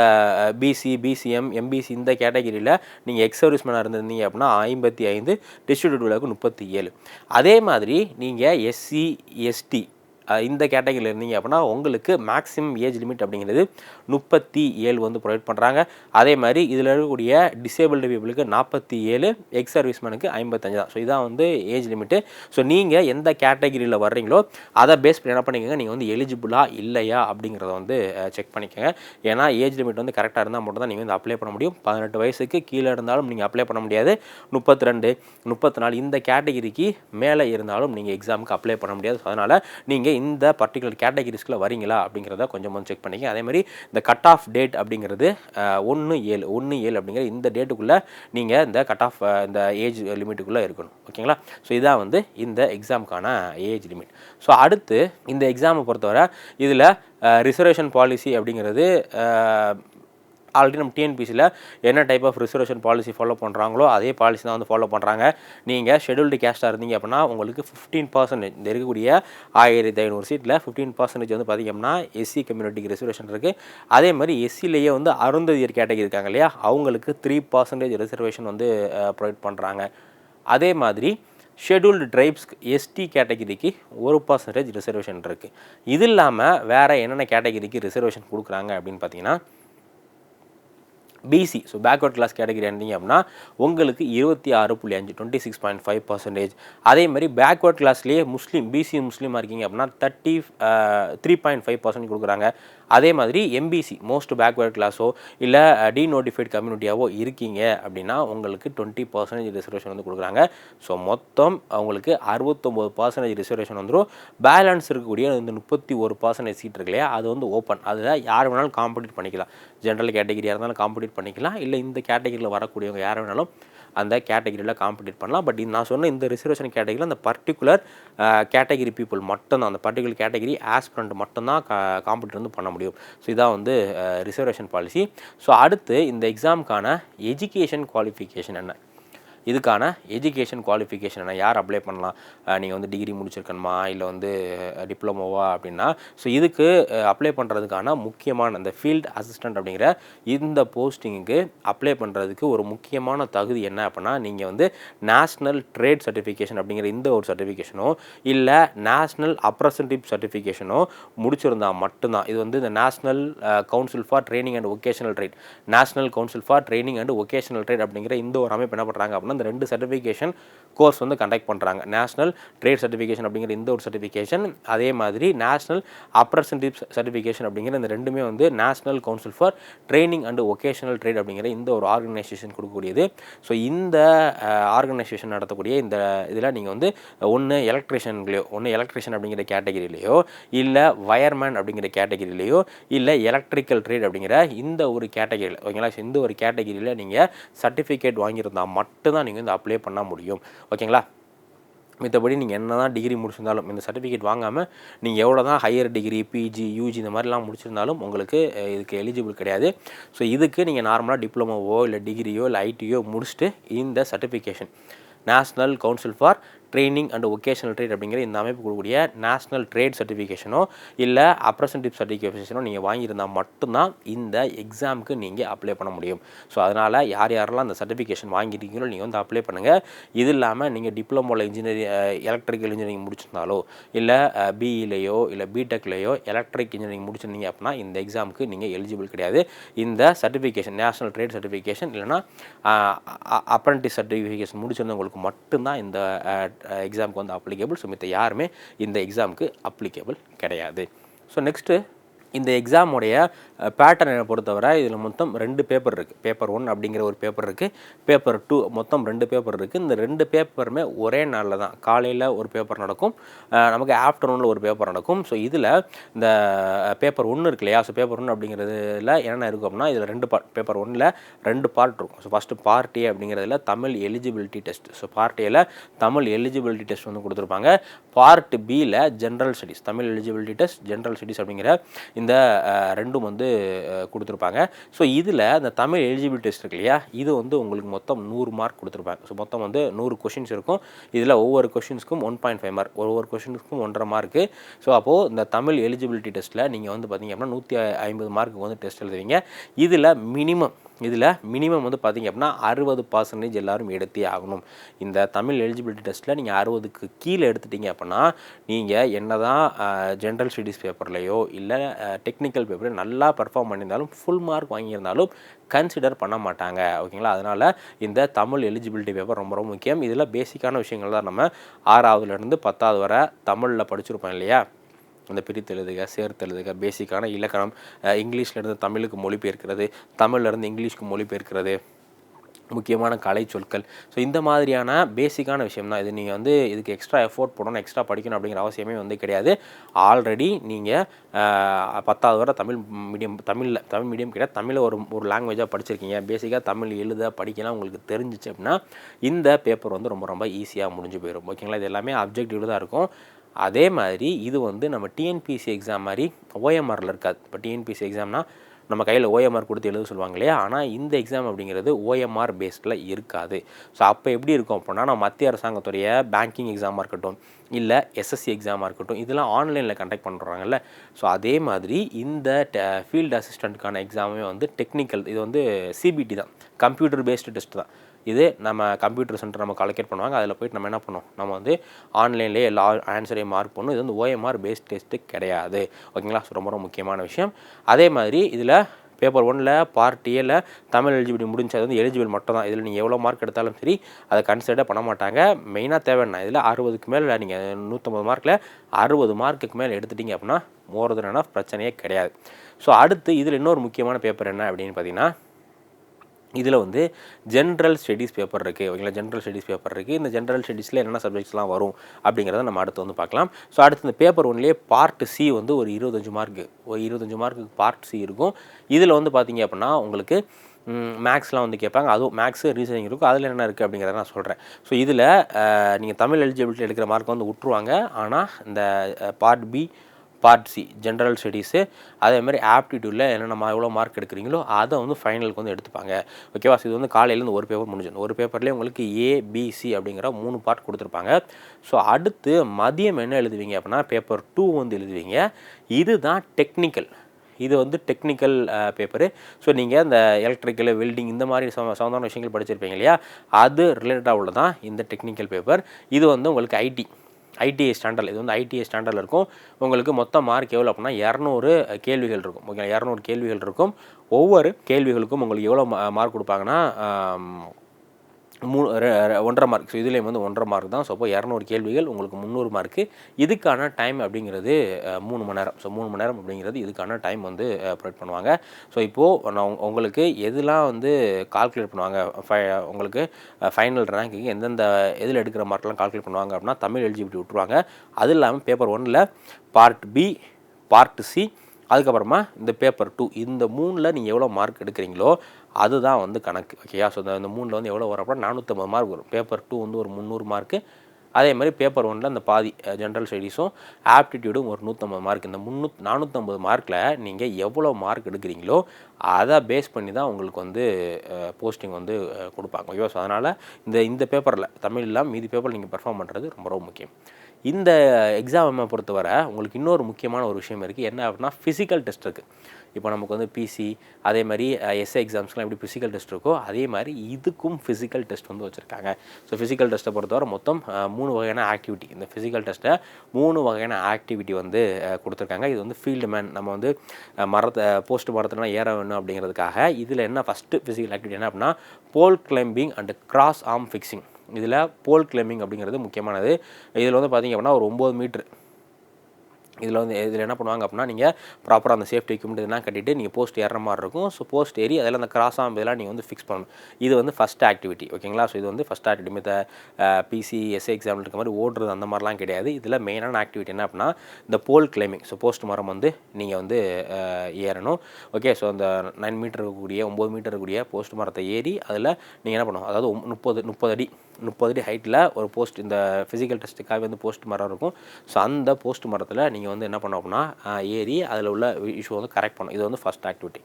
பிசி பிசிஎம் எம்பிசி இந்த கேட்டகரியில் நீங்கள் எக்ஸ் சர்வீஸ்மேனாக இருந்திருந்தீங்க அப்படின்னா ஐம்பத்தி ஐந்து டிஸ்ட்ரிபியூட் முப்பத்தி ஏழு. அதே மாதிரி நீங்கள் எஸ்சி எஸ்டி இந்த கேட்டகரியில் இருந்தீங்க அப்படின்னா உங்களுக்கு மேக்ஸிமம் ஏஜ் லிமிட் அப்படிங்கிறது முப்பத்தி ஏழு வந்து ப்ரொவைட் பண்ணுறாங்க அதே மாதிரி இதில் இருக்கக்கூடிய டிசேபிள்டு பீப்புளுக்கு நாற்பத்தி ஏழு எக்ஸ் சர்வீஸ்மேனுக்கு ஐம்பத்தஞ்சு தான். ஸோ இதான் வந்து ஏஜ் லிமிட்டு ஸோ நீங்கள் எந்த கேட்டகரியில் வர்றீங்களோ அதை பேஸ் பண்ணி என்ன பண்ணிக்கோங்க நீங்கள் வந்து எலிஜிபிளாக இல்லையா அப்படிங்கிறத வந்து செக் பண்ணிக்கோங்க. ஏன்னா ஏஜ் லிமிட் வந்து கரெக்டாக இருந்தால் மட்டும் தான் நீங்கள் வந்து அப்ளை பண்ண முடியும். பதினெட்டு வயசுக்கு கீழே இருந்தாலும் நீங்கள் அப்ளை பண்ண முடியாது. முப்பத்தி ரெண்டு முப்பத்தி நாலு இந்த கேட்டகிரிக்கு மேலே இருந்தாலும் நீங்கள் எக்ஸாமுக்கு அப்ளை பண்ண முடியாது. ஸோ அதனால் நீங்கள் இந்த பர்டிகுலர் கேட்டகிரிஸ்க்குள்ளே வரீங்களா அப்படிங்கிறத கொஞ்சம் வந்து செக் பண்ணிங்க. அதே மாதிரி இந்த கட் ஆஃப் டேட் அப்படிங்கிறது ஒன்று ஏழு ஒன்று ஏழு அப்படிங்கிற இந்த டேட்டுக்குள்ளே நீங்கள் இந்த கட் ஆஃப் இந்த ஏஜ் லிமிட்டுக்குள்ளே இருக்கணும். ஓகேங்களா? ஸோ இதான் வந்து இந்த எக்ஸாமுக்கான ஏஜ் லிமிட் ஸோ அடுத்து இந்த எக்ஸாமை பொறுத்தவரை இதில் ரிசர்வேஷன் பாலிசி அப்படிங்கிறது ஆல்ரெடி நம்ம டிஎன்பிசியில் என்ன type of reservation policy follow பண்ணுறாங்களோ அதே பாலிசி தான் வந்து ஃபாலோ பண்ணுறாங்க நீங்கள் ஷெடியூல்டு கேஸ்ட்டாக இருந்தீங்க அப்படின்னா உங்களுக்கு ஃபிஃப்டீன் பர்சன்டேஜ் இந்த இருக்கக்கூடிய ஆயிரத்தி ஐநூறு சீட்டில் ஃபிஃப்டீன் பர்சன்டேஜ் வந்து பார்த்திங்கன்னா எஸ்சி கம்யூனிட்டிக்கு ரிசர்வேஷன் இருக்குது அதே மாதிரி எஸ்சிலேயே வந்து அருந்ததியர் கேட்டகரி இருக்காங்க இல்லையா? அவங்களுக்கு த்ரீ பர்சன்டேஜ் ரிசர்வேஷன் வந்து ப்ரொவைட் பண்ணுறாங்க அதே மாதிரி ஷெடியூல்டு ட்ரைப்ஸ்க்கு எஸ்டி கேட்டகிரிக்கு ஒரு பர்சன்டேஜ் ரிசர்வேஷன் இருக்குது இது இல்லாமல் வேறு என்னென்ன கேட்டகிரிக்கு ரிசர்வேஷன் கொடுக்குறாங்க அப்படின்னு பார்த்தீங்கன்னா BC so backward class category இருந்தீங்க அப்படின்னா உங்களுக்கு இருபத்தி ஆறு புள்ளி அஞ்சு twenty six point five percentage அதே மாதிரி பேக்வர்ட் கிளாஸ்லேயே முஸ்லீம் பிசி முஸ்லீமாக இருக்கீங்க அப்படின்னா thirty three point five percent கொடுக்குறாங்க. அதே மாதிரி எம்பிசி மோஸ்ட் பேக்வேர்ட் கிளாஸோ இல்லை டிநோட்டிஃபைட் கம்யூனிட்டியாவோ இருக்கீங்க அப்படின்னா உங்களுக்கு டுவெண்ட்டி பர்சன்டேஜ் ரிசர்வேஷன் வந்து கொடுக்குறாங்க. ஸோ மொத்தம் அவங்களுக்கு அறுபத்தொம்போது பர்சன்டேஜ் ரிசர்வேஷன் வந்துடும் பேலன்ஸ் இருக்கக்கூடிய இந்த முப்பத்தி ஒரு பர்சன்டேஜ் சீட் இருக்கு இல்லையா அது வந்து ஓப்பன் அதில் யார் வேணாலும் காம்படிட் பண்ணிக்கலாம். ஜென்ரல் கேட்டகிரியாக இருந்தாலும் காம்படிட் பண்ணிக்கலாம். இல்லை இந்த கேட்டகிரியில் வரக்கூடியவங்க யார் வேணாலும் அந்த கேட்டகிரியில் காம்படிட் பண்ணலாம். பட் நான் சொன்ன இந்த ரிசர்வேஷன் கேட்டகிரியில் அந்த பர்டிகுலர் கேட்டகிரி பீப்புள் மட்டும்தான். அந்த பர்டிகுலர் கேட்டகிரி ஆஸ்பிரண்ட் மட்டும்தான் கா காம்படிட் வந்து பண்ண முடியும். ஸோ இதான் வந்து ரிசர்வேஷன் பாலிசி ஸோ அடுத்து இந்த எக்ஸாமுக்கான எஜுகேஷன் குவாலிஃபிகேஷன் என்ன? இதுக்கான எஜுகேஷன் குவாலிஃபிகேஷன் என்ன? யார் அப்ளை பண்ணலாம்? நீங்கள் வந்து டிகிரி முடிச்சிருக்கணுமா? இல்லை வந்து டிப்ளமோவா அப்படின்னா? ஸோ இதுக்கு அப்ளை பண்ணுறதுக்கான முக்கியமான இந்த ஃபீல்டு அசிஸ்டன்ட் அப்படிங்கிற இந்த போஸ்டிங்க்கு அப்ளை பண்ணுறதுக்கு ஒரு முக்கியமான தகுதி என்ன அப்படின்னா நீங்கள் வந்து நேஷ்னல் ட்ரேட் சர்டிஃபிகேஷன் அப்படிங்கிற இந்த ஒரு சர்டிஃபிகேஷனோ இல்லை நேஷ்னல் அப்ரசன்டிவ் சர்டிஃபிகேஷனோ முடிச்சிருந்தா மட்டும்தான். இது வந்து இந்த national council for training and vocational trade national council for training and vocational trade அப்படிங்கிற இந்த ஒரு அமைப்பு என்ன பண்ணுறாங்க அப்படின்னா இந்த ரெண்டு சர்டிஃபிகேஷன் கோர்ஸ் வந்து கண்டக்ட் பண்ணுறாங்க நேஷ்னல் ட்ரேட் சர்டிஃபிகேஷன் அப்படிங்கிற இந்த ஒரு சர்டிஃபிகேஷன் அதே மாதிரி நேஷ்னல் அப்ரசன்டிவ் சர்டிஃபிகேஷன் அப்படிங்கிற இந்த ரெண்டுமே வந்து national council for training and vocational trade அப்படிங்கிற இந்த ஒரு ஆர்கனைசேஷன் கொடுக்கக்கூடியது. ஸோ இந்த ஆர்கனைசேஷன் நடத்தக்கூடிய இந்த இதில் நீங்கள் வந்து ஒன்று எலக்ட்ரிஷியன்லையோ ஒன்று எலக்ட்ரிஷியன் அப்படிங்கிற கேட்டகிரிலேயோ இல்லை வயர்மேன் அப்படிங்கிற கேட்டகிரிலேயோ இல்லை எலக்ட்ரிக்கல் ட்ரேட் அப்படிங்கிற இந்த ஒரு கேட்டகிரியில் ஓகேங்களா இந்த ஒரு கேட்டகிரியில் நீங்கள் சர்டிஃபிகேட் வாங்கியிருந்தால் மட்டும்தான் நீங்கள் வந்து அப்ளை பண்ண முடியும். ஓகேங்களா மித்தபடி நீங்கள் என்ன தான் டிகிரி முடிச்சிருந்தாலும் இந்த சர்டிஃபிகேட் வாங்காமல் நீங்கள் எவ்வளோ தான் ஹையர் டிகிரி பிஜி யூஜி இந்த மாதிரிலாம் முடிச்சிருந்தாலும் உங்களுக்கு இதுக்கு எலிஜிபிள் கிடையாது. ஸோ இதுக்கு நீங்கள் நார்மலாக டிப்ளமோவோ இல்லை டிகிரியோ இல்லை ஐடியோ முடிச்சுட்டு இந்த certification national council for training and vocational trade அப்படிங்கிற இந்த அமைப்பு கொடுக்கக்கூடிய நேஷ்னல் ட்ரேட் சர்டிஃபிகேஷனோ இல்லை அப்ரசன்டிவ் சர்டிஃபிகேஷனோ நீங்கள் வாங்கியிருந்தால் மட்டும்தான் இந்த எக்ஸாமுக்கு நீங்கள் அப்ளை பண்ண முடியும். ஸோ அதனால் யார் யாரெல்லாம் அந்த சர்டிஃபிகேஷன் வாங்கியிருக்கீங்களோ நீங்கள் வந்து அப்ளை பண்ணுங்கள் இது இல்லாமல் நீங்கள் டிப்ளமோவில் இன்ஜினியரிங் எலக்ட்ரிக்கல் இன்ஜினியரிங் முடிச்சிருந்தாலோ இல்லை பிஇலையோ இல்லை பிடெக்லையோ எலக்ட்ரிக் இன்ஜினியரிங் முடிச்சிருந்தீங்க அப்படின்னா இந்த எக்ஸாமுக்கு நீங்கள் எலிஜிபிள் கிடையாது. இந்த சர்டிஃபிகேஷன் நேஷனல் ட்ரேட் சர்டிஃபிகேஷன் இல்லைனா அப்ரண்டிஸ் சர்டிஃபிகேஷன் முடிச்சிருந்தவங்களுக்கு மட்டும்தான் இந்த எக்ஸாமுக்கு வந்து அப்ளிகேபிள் ஸோ மித்த யாருமே இந்த எக்ஸாமுக்கு அப்ளிகேபிள் கிடையாது. ஸோ நெக்ஸ்ட்டு இந்த எக்ஸாமுடைய பேட்டர்னை பொறுத்தவரை இதில் மொத்தம் ரெண்டு பேப்பர் இருக்குது பேப்பர் ஒன் அப்படிங்கிற ஒரு பேப்பர் இருக்குது பேப்பர் டூ மொத்தம் ரெண்டு பேப்பர் இருக்குது இந்த ரெண்டு பேப்பருமே ஒரே நாளில் தான். காலையில் ஒரு பேப்பர் நடக்கும். நமக்கு ஆஃப்டர்நூனில் ஒரு பேப்பர் நடக்கும். ஸோ இதில் இந்த பேப்பர் ஒன்று இருக்கு இல்லையா? ஸோ பேப்பர் ஒன்று அப்படிங்கிறதுல என்னென்ன இருக்கும் அப்படின்னா இதில் ரெண்டு பார்ட் பேப்பர் ஒன்றில் ரெண்டு பார்ட் இருக்கும். ஸோ ஃபஸ்ட்டு பார்ட் ஏ அப்படிங்கிறதுல Tamil eligibility test so part ஏல தமிழ் எலிஜிபிலிட்டி டெஸ்ட் வந்து கொடுத்துருப்பாங்க. பார்ட் பியில் general studies Tamil eligibility test general studies அப்படிங்கிற இந்த ரெண்டும் வந்து கொடுத்துருப்பாங்க. ஸோ இதில் இந்த தமிழ் எலிஜிபிள் டெஸ்ட் இருக்கு இல்லையா? இது வந்து உங்களுக்கு மொத்தம் நூறு மார்க் கொடுத்துருப்பாங்க. ஸோ மொத்தம் வந்து நூறு கொஷின்ஸ் இருக்கும். இதில் ஒவ்வொரு கொஷின்ஸ்க்கும் ஒன் பாயிண்ட் ஃபைவ் மார்க் ஒவ்வொரு கொஷின்ஸ்க்கும் ஒன்றரை மார்க்கு ஸோ அப்போது இந்த தமிழ் எலிஜிபிலிட்டி டெஸ்ட்டில் நீங்கள் வந்து பார்த்தீங்க அப்படின்னா நூற்றி ஐம்பது மார்க்கு வந்து டெஸ்ட் எழுதுவீங்க. இதில் மினிமம் இதில் மினிமம் வந்து பார்த்தீங்க அப்படின்னா அறுபது பர்சன்டேஜ் எல்லாரும் எடுத்தே ஆகணும். இந்த தமிழ் எலிஜிபிலிட்டி டெஸ்ட்டில் நீங்கள் அறுபதுக்கு கீழே எடுத்துட்டீங்க அப்படின்னா நீங்கள் என்ன தான் ஜென்ரல் ஸ்டடீஸ் பேப்பர்லையோ இல்லை டெக்னிக்கல் பேப்பர்லையோ நல்லா பெர்ஃபார்ம் பண்ணியிருந்தாலும் ஃபுல் மார்க் வாங்கியிருந்தாலும் கன்சிடர் பண்ண மாட்டாங்க. ஓகேங்களா? அதனால் இந்த தமிழ் எலிஜிபிலிட்டி பேப்பர் ரொம்ப ரொம்ப முக்கியம். இதில் பேசிக்கான விஷயங்கள் தான் நம்ம ஆறாவதுலேருந்து பத்தாவது வரை தமிழில் படிச்சிருப்போம் இல்லையா? அந்த பிரித்து எழுதுக சேர்த்து எழுதுக. பேசிக்கான இலக்கணம் இங்கிலீஷ்லேருந்து தமிழுக்கு மொழிபெயர்க்கிறது தமிழ்லேருந்து இங்கிலீஷ்க்கு மொழிபெயர்க்கிறது. முக்கியமான கலை சொற்கள். ஸோ இந்த மாதிரியான பேசிக்கான விஷயம் தான் இது நீங்கள் வந்து இதுக்கு எக்ஸ்ட்ரா எஃபோர்ட் போடணும் எக்ஸ்ட்ரா படிக்கணும் அப்படிங்கிற அவசியமே வந்து கிடையாது. ஆல்ரெடி நீங்கள் பத்தாவது வரை தமிழ் மீடியம் தமிழில் தமிழ் மீடியம் கிடையாது தமிழை ஒரு ஒரு லாங்குவேஜாக படிச்சிருக்கீங்க. பேசிக்காக தமிழ் எழுத படிக்கலாம் உங்களுக்கு தெரிஞ்சிச்சு அப்படின்னா இந்த பேப்பர் வந்து ரொம்ப ரொம்ப ஈஸியாக முடிஞ்சு போயிடும் ஓகேங்களா இது எல்லாமே அப்ஜெக்டிவ் தான் இருக்கும். அதே மாதிரி இது வந்து நம்ம டிஎன்பிசி எக்ஸாம் மாதிரி ஓஎம்ஆரில் இருக்காது. இப்போ டிஎன்பிசி எக்ஸாம்னால் நம்ம கையில் ஓஎம்ஆர் கொடுத்து எழுத சொல்லுவாங்க இல்லையா? ஆனால் இந்த எக்ஸாம் அப்படிங்கிறது ஓஎம்ஆர் பேஸ்டில் இருக்காது. ஸோ அப்போ எப்படி இருக்கும் அப்படின்னா நம்ம மத்திய அரசாங்கத்துடைய பேங்கிங் எக்ஸாமாக இருக்கட்டும் இல்லை எஸ்எஸ்சி எக்ஸாமாக இருக்கட்டும் இதெல்லாம் ஆன்லைனில் கண்டக்ட் பண்ணுறாங்கல்ல ஸோ அதே மாதிரி இந்த ஃபீல்டு அசிஸ்டண்ட்டுக்கான எக்ஸாமே வந்து டெக்னிக்கல் இது வந்து சிபிடி தான். கம்ப்யூட்டர் பேஸ்டு டெஸ்ட் தான். இது நம்ம கம்ப்யூட்டர் சென்டர் நம்ம கலெக்ட் பண்ணுவாங்க. அதில் போயிட்டு நம்ம என்ன பண்ணோம் நம்ம வந்து ஆன்லைன்லேயே எல்லா ஆன்சரையும் மார்க் பண்ணணும் இது வந்து ஓஎம்ஆர் பேஸ்ட் டெஸ்ட்டு கிடையாது. ஓகேங்களா ரொம்ப ரொம்ப முக்கியமான விஷயம். அதே மாதிரி இதில் பேப்பர் ஒனில் பார்ட் ஏல தமிழ் எலிஜிபிலிட்டி முடிஞ்சு அது வந்து எலிஜிபிள் மட்டும் தான் இதில் நீங்கள் எவ்வளோ மார்க் எடுத்தாலும் சரி அதை கன்சிடர் பண்ண மாட்டாங்க. மெயினாக தேவைன்னா இதில் அறுபதுக்கு மேலே நீங்கள் நூற்றம்பது மார்க்கில் அறுபது மார்க்குக்கு மேலே எடுத்துட்டீங்க அப்படின்னா மோர் தென் பிரச்சனையே கிடையாது. ஸோ அடுத்து இதில் இன்னொரு முக்கியமான பேப்பர் என்ன அப்படின்னு பார்த்தீங்கன்னா இதில் வந்து ஜென்ரல் ஸ்டடீஸ் பேப்பர் இருக்குது ஓகேங்களா? ஜென்ரல் ஸ்டடீஸ் பேப்பர் இருக்குது இந்த ஜென்ரல் ஸ்டடீஸில் என்னென்ன சப்ஜெக்ட்ஸ்லாம் வரும் அப்படிங்கிறத நம்ம அடுத்து வந்து பார்க்கலாம். ஸோ அடுத்து இந்த பேப்பர் ஒன்லேயே பார்ட் சி வந்து ஒரு இருபத்தஞ்சு மார்க்கு ஒரு இருபத்தஞ்சு மார்க்குக்கு பார்ட் சி இருக்கும். இதில் வந்து பார்த்தீங்க அப்படின்னா உங்களுக்கு மேக்ஸ்லாம் வந்து கேட்பாங்க. அதுவும் மேக்ஸு ரீசனிங் இருக்கும். அதில் என்ன இருக்குது அப்படிங்கிறத நான் சொல்கிறேன் ஸோ இதில் நீங்கள் தமிழ் எலிஜிபிலிட்டி எடுக்கிற மார்க் வந்து விட்ருவாங்க ஆனால் இந்த part B part C general studies அதேமாதிரி ஆப்டிடியூடில் என்னென்ன நம்ம எவ்வளோ மார்க் எடுக்கிறீங்களோ அதை வந்து ஃபைனலுக்கு வந்து எடுத்துப்பாங்க. ஓகேவா இது வந்து காலையிலேருந்து ஒரு பேப்பர் முடிஞ்சிடும். ஒரு பேப்பர்லேயே உங்களுக்கு ஏபிசி அப்படிங்கிற மூணு பார்ட் கொடுத்துருப்பாங்க. ஸோ அடுத்து மதியம் என்ன எழுதுவீங்க அப்படின்னா பேப்பர் டூ வந்து எழுதுவீங்க. இதுதான் டெக்னிக்கல் இது வந்து டெக்னிக்கல் பேப்பரு ஸோ நீங்கள் இந்த எலக்ட்ரிக்கல் வெல்டிங் இந்த மாதிரி சம சம்மந்தமான விஷயங்கள் படிச்சிருப்பீங்க இல்லையா? அது ரிலேட்டடாக உள்ளதான் இந்த டெக்னிக்கல் பேப்பர் இது வந்து உங்களுக்கு ஐடி ஐடிஐ ஸ்டாண்டர்ட் இது வந்து ஐடிஐ ஸ்டாண்டர்டில் இருக்கும். உங்களுக்கு மொத்த மார்க் எவ்வளோ அப்படின்னா இரநூறு கேள்விகள் இருக்கும். ஓகே இரநூறு கேள்விகள் இருக்கும். ஒவ்வொரு கேள்விகளுக்கும் உங்களுக்கு எவ்வளோ மார்க் கொடுப்பாங்கன்னா மூ ஒன்றரை மார்க் ஸோ இதுலேயும் வந்து ஒன்றரை மார்க் தான். ஸோ அப்போ இரநூறு கேள்விகள் உங்களுக்கு முந்நூறு மார்க்கு இதுக்கான டைம் அப்படிங்கிறது மூணு மணி நேரம். ஸோ மூணு மணி நேரம் அப்படிங்கிறது இதுக்கான டைம் வந்து ப்ரொவைட் பண்ணுவாங்க. ஸோ இப்போது நான் உங்களுக்கு எதெல்லாம் வந்து கால்குலேட் பண்ணுவாங்க? ஃபை உங்களுக்கு ஃபைனல் ரேங்கிங் எந்தெந்த எதில் எடுக்கிற மார்க்லாம் கால்குலேட் பண்ணுவாங்க அப்படின்னா தமிழ் எலிஜிபிலிட்டி விட்டுருவாங்க. அது இல்லாமல் பேப்பர் ஒன்னில் பார்ட் பி பார்ட் சி அதுக்கப்புறமா இந்த பேப்பர் டூ இந்த மூணில் நீங்கள் எவ்வளோ மார்க் எடுக்கிறீங்களோ அதுதான் வந்து கணக்கு. ஓகேயா ஸோ இந்த மூணில் வந்து எவ்வளோ வரப்போ நானூற்றம்பது மார்க் வரும். பேப்பர் டூ வந்து ஒரு முந்நூறு மார்க்கு அதே மாதிரி பேப்பர் ஒனில் அந்த பாதி ஜென்ரல் ஸ்டடீஸும் ஆப்டிடியூடும் ஒரு நூற்றம்பது மார்க் இந்த முந்நூத் நானூற்றம்பது மார்க்கில் நீங்கள் எவ்வளோ மார்க் எடுக்கிறீங்களோ அதை பேஸ் பண்ணி தான் உங்களுக்கு வந்து போஸ்டிங் வந்து கொடுப்பாங்க. ஓகேவா ஸோ அதனால் இந்த இந்த பேப்பரில் தமிழ் இல்லாமல் மீதி பேப்பரில் நீங்கள் பெர்ஃபார்ம் பண்ணுறது ரொம்ப ரொம்ப முக்கியம். இந்த எக்ஸாமை பொறுத்தவரை உங்களுக்கு இன்னொரு முக்கியமான ஒரு விஷயம் இருக்குது என்ன அப்படின்னா ஃபிசிக்கல் டெஸ்ட் இருக்குது இப்போ நமக்கு வந்து பிசி அதே மாதிரி எஸ்ஏ எக்ஸாம்ஸ்க்குலாம் எப்படி ஃபிசிக்கல் டெஸ்ட் இருக்கோ அதே மாதிரி இதுக்கும் ஃபிசிக்கல் டெஸ்ட் வந்து வச்சுருக்காங்க. ஸோ ஃபிசிக்கல் டெஸ்ட்டை பொறுத்தவரை மொத்தம் மூணு வகையான ஆக்டிவிட்டி இந்த ஃபிசிக்கல் டெஸ்ட்டை மூணு வகையான ஆக்டிவிட்டி வந்து கொடுத்துருக்காங்க. இது வந்து ஃபீல்டு மேன் நம்ம வந்து மரத்தை போஸ்ட் மரத்துலாம் ஏற வேணும் அப்படிங்கிறதுக்காக இதில் என்ன ஃபஸ்ட்டு ஃபிசிக்கல் ஆக்டிவிட்டி என்ன அப்படின்னா pole climbing and cross arm fixing இதில் போல் கிளைம்பிங் அப்படிங்கிறது முக்கியமானது. இதில் வந்து பார்த்தீங்க அப்படின்னா ஒரு ஒம்பது மீட்ரு இதில் வந்து இதில் என்ன பண்ணுவாங்க அப்படின்னா நீங்கள் ப்ராப்பராக அந்த சேஃப்டி எக்யூப்மெண்ட் இதெல்லாம் கட்டிட்டு நீங்கள் போஸ்ட் ஏறுற மாதிரி இருக்கும். ஸோ போஸ்ட் ஏறி அதில் அந்த கிராஸ் ஆம் இதெல்லாம் நீங்கள் வந்து ஃபிக்ஸ் பண்ணணும். இது வந்து ஃபஸ்ட் ஆக்டிவிட்டி ஓகேங்களா ஸோ இது வந்து ஃபஸ்ட் ஆக்டிவிட்டி மித்த பிசி எஸ்ஏ எக்ஸாம்பிள் இருக்க மாதிரி ஓடுறது அந்த மாதிரிலாம் கிடையாது. இதில் மெயினான ஆக்டிவிட்டி என்ன அப்படின்னா இந்த போல் கிளைமிங் ஸோ போஸ்ட் மரம் வந்து நீங்கள் வந்து ஏறணும். ஓகே ஸோ அந்த நைன் மீட்டர் இருக்கக்கூடிய ஒம்பது மீட்டர் இருக்கக்கூடிய போஸ்ட் மரத்தை ஏறி அதில் நீங்கள் என்ன பண்ணணும்? அதாவது முப்பது முப்பது அடி முப்பது அடி ஹைட்டில் ஒரு போஸ்ட் இந்த ஃபிசிக்கல் டெஸ்ட்டுக்காக வந்து போஸ்ட் மரம் இருக்கும். ஸோ அந்த போஸ்ட் மரத்தில் நீங்கள் வந்து என்ன பண்ணோம் அப்படின்னா ஏறி அதில் உள்ள இஷ்யூ வந்து கரெக்ட் பண்ணணும் இது வந்து ஃபஸ்ட் ஆக்டிவிட்டி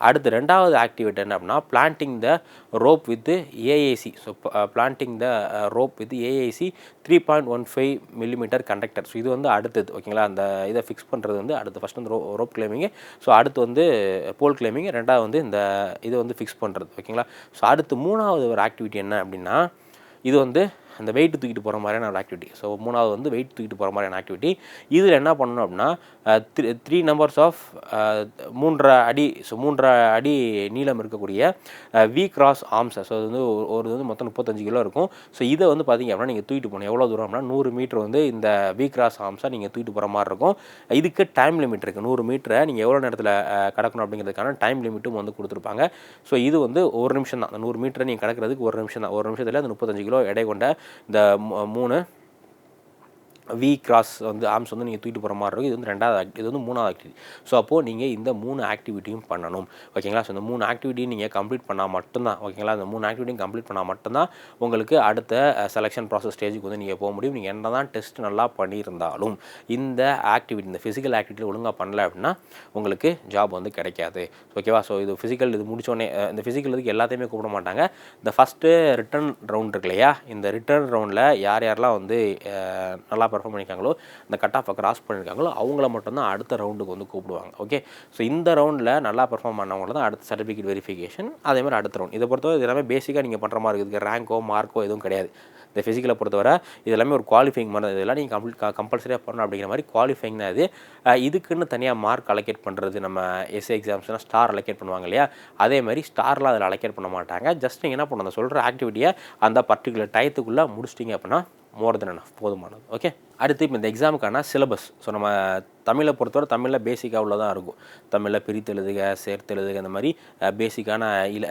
அடுத்து ரெண்டாவது ஆக்டிவிட்டி என்ன அப்படின்னா planting the rope with AAC so planting the rope with AAC three point one five millimeter conductor so இது வந்து அடுத்தது ஓகேங்களா அந்த இதை ஃபிக்ஸ் பண்ணுறது வந்து அடுத்து ஃபஸ்ட் வந்து ரோ ரோப் கிளைமிங்கு ஸோ அடுத்து வந்து போல் கிளைமிங் ரெண்டாவது வந்து இந்த இதை வந்து ஃபிக்ஸ் பண்ணுறது ஓகேங்களா ஸோ அடுத்து மூணாவது ஒரு ஆக்டிவிட்டி என்ன அப்படின்னா இது வந்து அந்த வெயிட் தூக்கிட்டு போகிற மாதிரியான ஒரு ஆக்டிவிட்டி ஸோ மூணாவது வந்து வெயிட் தூக்கிட்டு போகிற மாதிரியான ஆக்டிவிட்டி இதில் என்ன பண்ணணும் அப்படின்னா த்ரீ த்ரீ நம்பர்ஸ் ஆஃப் மூன்றரை அடி ஸோ மூன்றரை அடி நீளம் இருக்கக்கூடிய வி கிராஸ் ஆர்ம்ஸ் ஸோ அது வந்து ஒரு- இது வந்து மொத்தம் முப்பத்தஞ்சு கிலோ இருக்கும். ஸோ இதை வந்து பார்த்தீங்க அப்படின்னா நீங்கள் தூக்கிட்டு போகணும். எவ்வளோ தூரம் அப்படின்னா நூறு மீட்டர் வந்து இந்த வி கிராஸ் ஆர்ம்ஸாக நீங்கள் தூக்கிட்டு போகிற மாதிரி இருக்கும். இதுக்கு டைம் லிமிட் இருக்குது நூறு மீட்டரை நீங்கள் எவ்வளோ நேரத்தில் கடக்கணும் அப்படிங்கிறதுக்கான டைம் லிமிட்டும் வந்து கொடுத்துருப்பாங்க. ஸோ இது வந்து ஒரு நிமிஷம் தான் நூறு மீட்டரை நீங்கள் கடக்கிறதுக்கு ஒரு நிமிஷம் தான் ஒரு நிமிஷத்தில் அந்த முப்பத்தஞ்சு கிலோ எடை கொண்ட இந்த மூணு வி கிராஸ் வந்து ஆம்ஸ் வந்து நீங்கள் தூக்கிட்டு போகிற மாதிரி இருக்கும். இது வந்து ரெண்டாவது act- இது வந்து மூணாவது ஆக்டிவிட்டி ஸோ அப்போது நீங்கள் இந்த மூணு ஆக்டிவிட்டியும் பண்ணணும். ஓகேங்களா ஸோ இந்த மூணு ஆக்டிவிட்டியும் நீங்கள் கம்ப்ளீட் பண்ணால் மட்டும்தான். ஓகேங்களா இந்த மூணு ஆக்டிவிட்டியும் கம்ப்ளீட் பண்ணால் மட்டும்தான் உங்களுக்கு அடுத்த செலெக்ஷன் ப்ராசஸ் ஸ்டேஜுக்கு வந்து நீங்கள் போக முடியும். நீங்கள் என்ன தான் டெஸ்ட் நல்லா பண்ணியிருந்தாலும் இந்த ஆக்டிவிட்டி இந்த ஃபிசிக்கல் ஆக்டிவிட்டி ஒழுங்காக பண்ணல அப்படின்னா உங்களுக்கு ஜாப் வந்து கிடைக்காது. ஓகேவா ஸோ இது ஃபிசிக்கல் இது முடிச்சோடனே இந்த ஃபிசிக்கல் இதுக்கு எல்லாத்தையுமே கூப்பிட மாட்டாங்க. இந்த ஃபஸ்ட்டு ரிட்டர்ன் ரவுண்ட் இருக்கு இல்லையா? இந்த ரிட்டர்ன் ரவுண்டில் யார் யாரெல்லாம் வந்து நல்லா பர்ஃபார்ம் பண்ணியிருக்காங்களோ இந்த கட் ஆஃபை கிராஸ் பண்ணியிருக்காங்களோ அவங்கள மட்டும்தான் அடுத்த ரவுண்டுக்கு வந்து கூப்பிடுவாங்க. ஓகே ஸோ இந்த ரவுண்டில் நல்லா பர்ஃபார்ம் பண்ணவங்கள தான் அடுத்த சர்டிஃபிகேட் வெரிஃபிகேஷன் அதேமாதிரி அடுத்த ரவுண்ட் இதை பொறுத்தவரை இது எல்லாமே பேசிக்காக நீங்கள் பண்ணுற மாதிரி இருக்குது ரேங்கோ மார்க்கோ எதுவும் கிடையாது. இந்த ஃபிசிக்கலை பொறுத்தவரை இது எல்லாமே ஒரு குவாலிஃபைங் மாதிரி இதெல்லாம் நீங்கள் கம்ப்ளீட் கம்பல்சரியாக பண்ணணும் அப்படிங்கிற மாதிரி குவாலிஃபைங் தான் இது. இதுக்குன்னு தனியாக மார்க் அலோகேட் பண்ணுறது நம்ம எஸ்ஏ எக்ஸாம்ஸ்லாம் ஸ்டார் அலோகேட் பண்ணுவாங்க இல்லையா? அதே மாதிரி ஸ்டார்லாம் அதில் அலோகேட் பண்ண மாட்டாங்க. ஜஸ்ட் நீங்கள் என்ன பண்ணணும்? அந்த சொல்கிற ஆக்டிவிட்டியை அந்த பர்டிகுலர் டயத்துக்குள்ளே முடிச்சிட்டிங்க அப்படின்னா மோர் தென் enough. போதுமானது. ஓகே அடுத்து இப்போ இந்த எக்ஸாமுக்கான சிலபஸ் ஸோ நம்ம தமிழை பொறுத்தவரை தமிழில் பேசிக்காக உள்ளதாக இருக்கும். தமிழில் பிரித்தெழுதுக சேர்த்தெழுதுக இந்த மாதிரி பேசிக்கான இல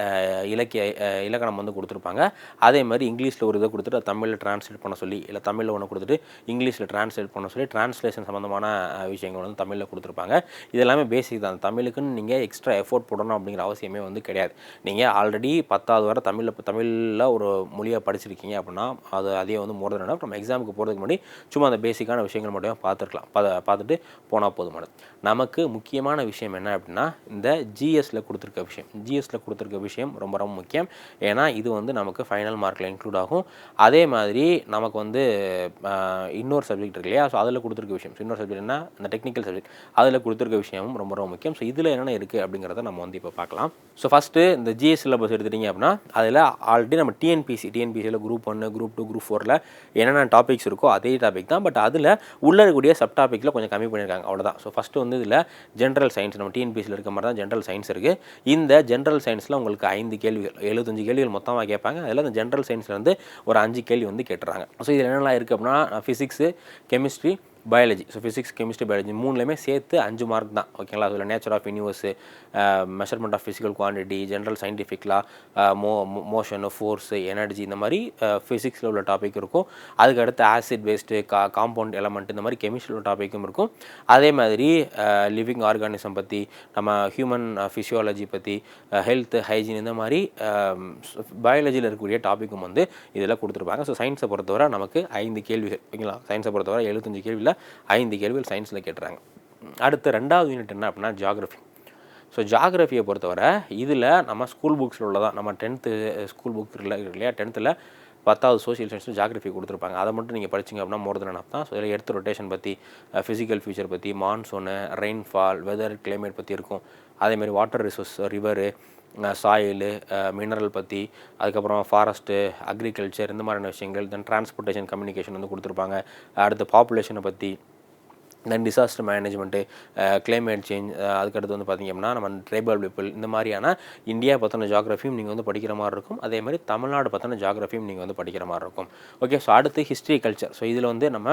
இலக்கிய இலக்கணம் வந்து கொடுத்துருப்பாங்க. அதே மாதிரி இங்கிலீஷில் ஒரு இதை கொடுத்துட்டு தமிழில் ட்ரான்ஸ்லேட் பண்ண சொல்லி இல்லை தமிழில் ஒன்று கொடுத்துட்டு இங்கிலீஷில் ட்ரான்ஸ்லேட் பண்ண சொல்லி ட்ரான்ஸ்லேஷன் சம்மந்தமான விஷயங்கள் வந்து தமிழில் கொடுத்துருப்பாங்க. இது எல்லாமே பேசிக் தான். தமிழுக்குன்னு நீங்கள் எக்ஸ்ட்ரா எஃபோர்ட் போடணும் அப்படிங்கிற அவசியமே வந்து கிடையாது. நீங்கள் ஆல்ரெடி பத்தாவது வரை தமிழில் தமிழில் ஒரு மொழியை படிச்சிருக்கீங்க அப்படின்னா அது அதே வந்து மோர் தென் நம்ம எக்ஸாமுக்கு போகிறதுக்கு முன்னாடி சும்மா அந்த பேசிக்கான விஷயங்கள் மட்டும் பார்த்துருக்கலாம். பா பார்த்துட்டு போனால் போதுமானது நமக்கு முக்கியமான விஷயம் என்ன அப்படின்னா இந்த ஜிஎஸ்சில் கொடுத்துருக்க விஷயம். ஜிஎஸ்சில் கொடுத்துருக்க விஷயம் ரொம்ப ரொம்ப முக்கியம். ஏன்னா இது வந்து நமக்கு ஃபைனல் மார்க்கில் இன்க்ளூட் ஆகும். அதே மாதிரி நமக்கு வந்து இன்னொரு சப்ஜெக்ட் இருக்கு இல்லையா? ஸோ அதில் கொடுத்துருக்க விஷயம். இன்னொரு சப்ஜெக்ட் என்ன? அந்த டெக்னிக்கல் சப்ஜெக்ட் அதில் கொடுத்துருக்க விஷயமும் ரொம்ப ரொம்ப முக்கியம். ஸோ இதில் என்னென்ன இருக்குது அப்படிங்கிறத நம்ம வந்து இப்போ பார்க்கலாம். ஸோ ஃபஸ்ட்டு இந்த ஜிஎஸ் சிலபஸ் எடுத்துட்டிங்க அப்படின்னா அதில் ஆல்ரெடி நம்ம டிஎன்பிசி டிஎன்பிசியில் குரூப் ஒன்று குரூப் டூ குரூப் ஃபோரில் என்னென்ன டாபிக்ஸ் இருக்கோ அதே டாபிக் தான். பட் அதில் உள்ள இருக்கக்கூடிய சப் டாப்பிக்கில் கொஞ்சம் கம்மி பண்ணியிருக்காங்க அவ்வளோதான் ஸோ ஃபஸ்ட்டு வந்து இதில் ஜென்ரல் சயின்ஸ் நம்ம டிஎன்பிசியில் இருக்க மாதிரி தான் ஜென்ரல் சயின்ஸ் இருக்குது இந்த ஜென்ரல் சயின்ஸில் உங்களுக்கு ஐந்து கேள்விகள் எழுபத்தஞ்சு கேள்விகள் மொத்தமாக கேட்பாங்க. அதில் அந்த ஜென்ரல் சயின்ஸ்லேருந்து ஒரு அஞ்சு கேள்வி வந்து கேட்டுறாங்க. ஸோ இதில் என்னெல்லாம் இருக்குது அப்படின்னா physics chemistry biology so physics chemistry biology மூணுலேயுமே சேர்த்து அஞ்சு மார்க் தான். ஓகேங்களா அதில் nature of universe measurement of physical quantity general சயின்டிஃபிக்லா மோ மோஷனு ஃபோர்ஸு எனர்ஜி இந்த மாதிரி uh, ஃபிசிக்ஸில் உள்ள டாபிக் இருக்கும். அதுக்கடுத்து ஆசிட் பேஸ்டு கா காம்பவுண்ட் எலமெண்ட் இந்த மாதிரி கெமிஸ்ட்ரியில் உள்ள டாப்பிக்கும் இருக்கும். அதே மாதிரி லிவிங் ஆர்கானிசம் பற்றி நம்ம ஹியூமன் ஃபிசியாலஜி பற்றி ஹெல்த் ஹைஜீன் இந்த மாதிரி um, பயாலஜியில் இருக்கக்கூடிய டாப்பிக்கும் வந்து இதெல்லாம் கொடுத்துருப்பாங்க. ஸோ சயின்ஸை பொறுத்தவரை நமக்கு ஐந்து கேள்விகள். ஓகேங்களா? சயின்ஸை பொறுத்தவரை எழுபத்தஞ்சு கேள்வியில் ஐந்து கேள்விகள் சயின்ஸில் கேட்டுறாங்க. அடுத்த ரெண்டாவது யூனிட் என்ன அப்படின்னா ஜியாகிரஃபி ஸோ ஜாகிரஃபியை பொறுத்தவரை இதில் நம்ம ஸ்கூல் புக்ஸில் உள்ளதான். நம்ம டென்த்து ஸ்கூல் புக் இல்லையா? டென்த்தில் பத்தாவது சோஷியல் சயின்ஸில் ஜாகிரஃபி கொடுத்துருப்பாங்க. அதை மட்டும் நீங்கள் படிச்சிங்க அப்படின்னா மோர் தென் தான். ஸோ இதில் எடுத்து ரொட்டேஷன் பற்றி ஃபிசிக்கல் ஃபியூச்சர் பற்றி மான்சூனு ரெயின்ஃபால் வெதர் கிளைமேட் பற்றி இருக்கும். அதேமாதிரி water resource river soil mineral பற்றி அதுக்கப்புறம் ஃபாரஸ்ட்டு அக்ரிகல்ச்சர் இந்த மாதிரியான விஷயங்கள் தென் டிரான்ஸ்போர்ட்டேஷன் கம்யூனிகேஷன் வந்து கொடுத்துருப்பாங்க. அடுத்து பாப்புலேஷனை பற்றி then disaster management climate change அதுக்கடுத்து வந்து பார்த்திங்க அப்படின்னா நம்ம ட்ரைபல் பீப்புள் இந்த மாதிரியான இந்தியா பற்றின ஜாகிரஃபியும் நீங்கள் வந்து படிக்கிற மாதிரி இருக்கும். அதே மாதிரி தமிழ்நாடு பற்றின ஜாகிரஃபியும் நீங்கள் வந்து படிக்கிற மாதிரி இருக்கும். ஓகே ஸோ அடுத்து ஹிஸ்ட்ரி கல்ச்சர் ஸோ இதில் வந்து நம்ம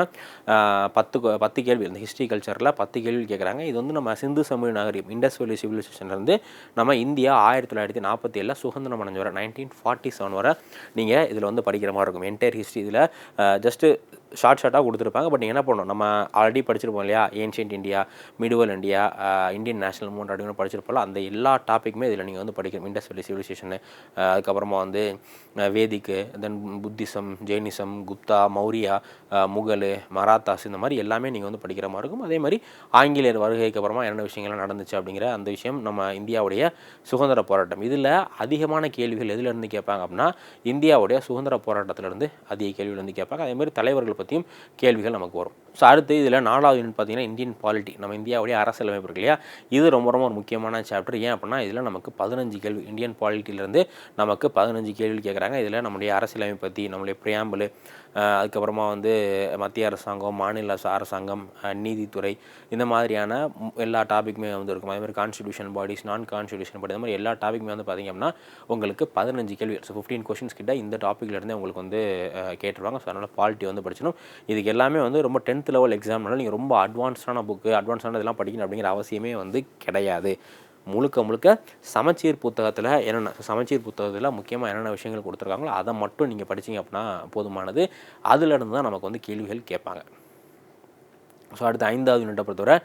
uh, பத்து பத்து கேள்வி. இந்த ஹிஸ்ட்ரி கல்ச்சரில் பத்து கேள்வி கேட்குறாங்க இது வந்து நம்ம சிந்து சமூக நாகரிகம் இண்டஸ் வேலி சிவிலைசேஷன்லேருந்து நம்ம இந்தியா ஆயிரத்தி தொள்ளாயிரத்தி நாற்பத்தி ஏழில் சுதந்திரம் அடைஞ்ச வர நைன்டீன் ஃபார்ட்டி செவன் வரை நீங்கள் இதில் வந்து படிக்கிற மாதிரி இருக்கும். என்டையர் ஹிஸ்ட்ரி இதில் ஜஸ்ட்டு ஷார்ட் ஷார்ட்டாக கொடுத்துருப்பாங்க. பட் நீங்கள் என்ன பண்ணணும்? நம்ம ஆல்ரெடி படிச்சிருப்போம் இல்லையா? Ancient India medieval India Indian national movement அப்படின்னு படிச்சிருப்போம்ல அந்த எல்லா டாப்பிக்குமே இதில் நீங்கள் வந்து படிக்கணும். இண்டஸ் வேலி சிவிலைசேஷனு அதுக்கப்புறமா வந்து Vedic then Buddhism Jainism Gupta Maurya Mughal Mughal Marathas இந்த மாதிரி எல்லாமே நீங்கள் வந்து படிக்கிற மாதிரி இருக்கும். அதே மாதிரி ஆங்கிலேயர் வருகைக்கு அப்புறமா என்னென்ன விஷயங்கள்லாம் நடந்துச்சு அப்படிங்கிற அந்த விஷயம் நம்ம இந்தியாவுடைய சுதந்திர போராட்டம். இதில் அதிகமான கேள்விகள் எதுலேருந்து கேட்பாங்க அப்படின்னா இந்தியாவுடைய சுதந்திர போராட்டத்திலேருந்து அதிக கேள்விகள் வந்து கேட்பாங்க. அதே மாதிரி தலைவர்கள் பற்றியும் கேள்விகள் நமக்கு வரும். ஸோ அடுத்து இதில் நாலாவது யூனிட் பார்த்தீங்கன்னா இந்தியன் பாலிட்டி நம்ம இந்தியாவுடைய அரசியலமைப்பு இருக்கு இல்லையா? இது ரொம்ப ரொம்ப ஒரு முக்கியமான சாப்டர் ஏன் அப்படின்னா இதில் நமக்கு பதினஞ்சு கேள்வி இந்தியன் பாலிட்டியிலேருந்து நமக்கு பதினஞ்சு கேள்வி கேட்குறாங்க இதில் நம்முடைய அரசியலமைப்பு பற்றி நம்மளுடைய பிரியாம்பிள் அதுக்கப்புறமா வந்து மத்திய அரசாங்கம் மாநில அரசாங்கம் நீதித்துறை இந்த மாதிரியான எல்லா டாபிக்குமே வந்து இருக்கும். அதே மாதிரி constitution bodies non constitution body இந்த மாதிரி எல்லா டாபிக்குமே வந்து பார்த்திங்க அப்படின்னா உங்களுக்கு பதினஞ்சு கேள்வி ஸோ ஃபிஃப்டீன் கொஷின்ஸ் கிட்ட இந்த டாப்பிக்லேருந்தே உங்களுக்கு வந்து கேட்டுருவாங்க. ஸோ அதனால் பாலிட்டி வந்து படிச்சிடும் இதுக்கு எல்லாமே வந்து ரொம்ப டென்த் லெவல் எக்ஸாம்னால நீங்கள் ரொம்ப அட்வான்ஸ்டான புக்கு அட்வான்ஸான இதெல்லாம் படிக்கணும் அப்படிங்கிற அவசியமே வந்து கிடையாது. முழுக்க முழுக்க சமச்சீர் புத்தகத்தில் என்னென்ன சமச்சீர் புத்தகத்தில் முக்கியமாக என்னென்ன விஷயங்கள் கொடுத்துருக்காங்களோ அதை மட்டும் நீங்கள் படிச்சீங்க அப்படின்னா போதுமானது. அதிலிருந்து தான் நமக்கு வந்து கேள்விகள் கேட்பாங்க. ஸோ அடுத்து ஐந்தாவது யூனிட்டை பொறுத்தவரை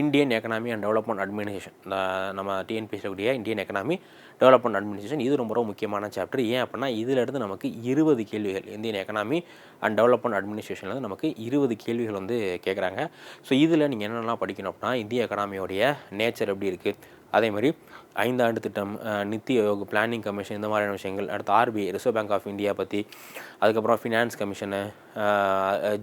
Indian economy and development administration நம்ம டிஎன்பிஎஸ்சியில் இந்தியன் எக்கனாமி டெவலப்மெண்ட் அட்மினிஸ்ட்ரேஷன் இது ரொம்ப ரொம்ப முக்கியமான சாப்டர் ஏன் அப்படின்னா இதிலிருந்து நமக்கு இருபது கேள்விகள் இந்தியன் எக்கனாமி அண்ட் டெவலப்மெண்ட் அட்மினிஸ்ட்ரேஷன்லேருந்து நமக்கு இருபது கேள்விகள் வந்து கேட்குறாங்க ஸோ இதில் நீங்கள் என்னென்னலாம் படிக்கணும் அப்படின்னா இந்திய எக்கனாமியோடைய நேச்சர் எப்படி இருக்குது அதே மாதிரி ஐந்தாண்டு திட்டம் நித்தி ஆயோக் பிளானிங் கமிஷன் இந்த மாதிரியான விஷயங்கள் அடுத்து RBI reserve bank of India பற்றி அதுக்கப்புறம் finance commission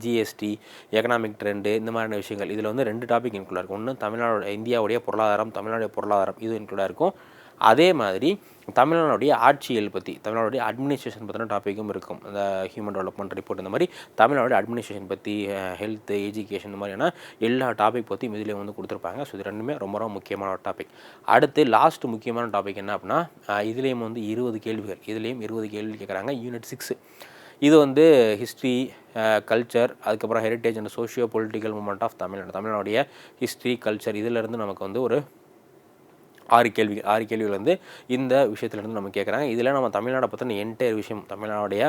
GST economic trend இந்த மாதிரியான விஷயங்கள். இதில் வந்து ரெண்டு டாபிக் இன்க்ளூடாக இருக்கும் ஒன்று தமிழ்நாடு இந்தியாவுடைய பொருளாதாரம் தமிழ்நாடு பொருளாதாரம். இது இன்க்ளூடாக இருக்கும். அதே மாதிரி தமிழ்நாடுடைய ஆட்சியல் பற்றி தமிழ்நாடுடைய அட்மினிஸ்ட்ரேஷன் பற்றின டாப்பிக்கும் இருக்கும். இந்த ஹியூமன் டெவலப்மெண்ட் ரிப்போர்ட் இந்த மாதிரி தமிழ்நாடு அட்மினிஸ்ட்ரேஷன் பற்றி ஹெல்த் எஜுகேஷன் இந்த மாதிரியான எல்லா டாபிக் பற்றியும் இதிலே வந்து கொடுத்துருப்பாங்க. ஸோ இது ரெண்டுமே ரொம்ப ரொம்ப முக்கியமான ஒரு டாபிக் அடுத்து லாஸ்ட் முக்கியமான டாபிக் என்ன அப்படின்னா இதுலேயும் வந்து இருபது கேள்விகள். இதுலேயும் இருபது கேள்வி கேட்குறாங்க யூனிட் சிக்ஸு இது வந்து ஹிஸ்ட்ரி கல்ச்சர் அதுக்கப்புறம் heritage and socio political movement of Tamil Nadu தமிழ்நாடுடைய history culture இதிலேருந்து நமக்கு வந்து ஒரு ஆறு கேள்வி ஆறு கேள்விகள் வந்து இந்த விஷயத்துலேருந்து நம்ம கேட்குறாங்க. இதில் நம்ம தமிழ்நாடை பற்றின என்டையர் விஷயம் தமிழ்நாடுடைய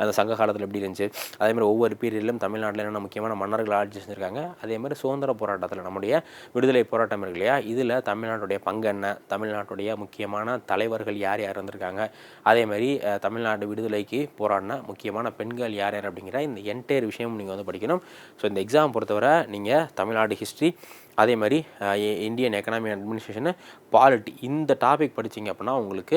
அந்த சங்க காலத்தில் எப்படி இருந்துச்சு? அதே மாதிரி ஒவ்வொரு பீரியட்லையும் தமிழ்நாட்டில் என்னென்ன முக்கியமான மன்னர்கள் ஆட்சி செஞ்சுருக்காங்க. அதே மாதிரி சுதந்திர போராட்டத்தில் நம்முடைய விடுதலை போராட்டம் இருக்கு இல்லையா? இதில் தமிழ்நாட்டுடைய பங்கு என்ன? தமிழ்நாட்டுடைய முக்கியமான தலைவர்கள் யார் யார் இருந்திருக்காங்க? அதேமாதிரி தமிழ்நாடு விடுதலைக்கு போராடின முக்கியமான பெண்கள் யார் யார் அப்படிங்கிற இந்த என்டையர் விஷயம் நீங்கள் வந்து படிக்கணும். ஸோ இந்த எக்ஸாம் பொறுத்தவரை நீங்கள் தமிழ்நாடு ஹிஸ்ட்ரி அதே மாதிரி இந்தியன் எக்கனாமி அட்மினிஸ்ட்ரேஷனு பாலிட்டி இந்த டாபிக் படிச்சீங்க அப்படின்னா உங்களுக்கு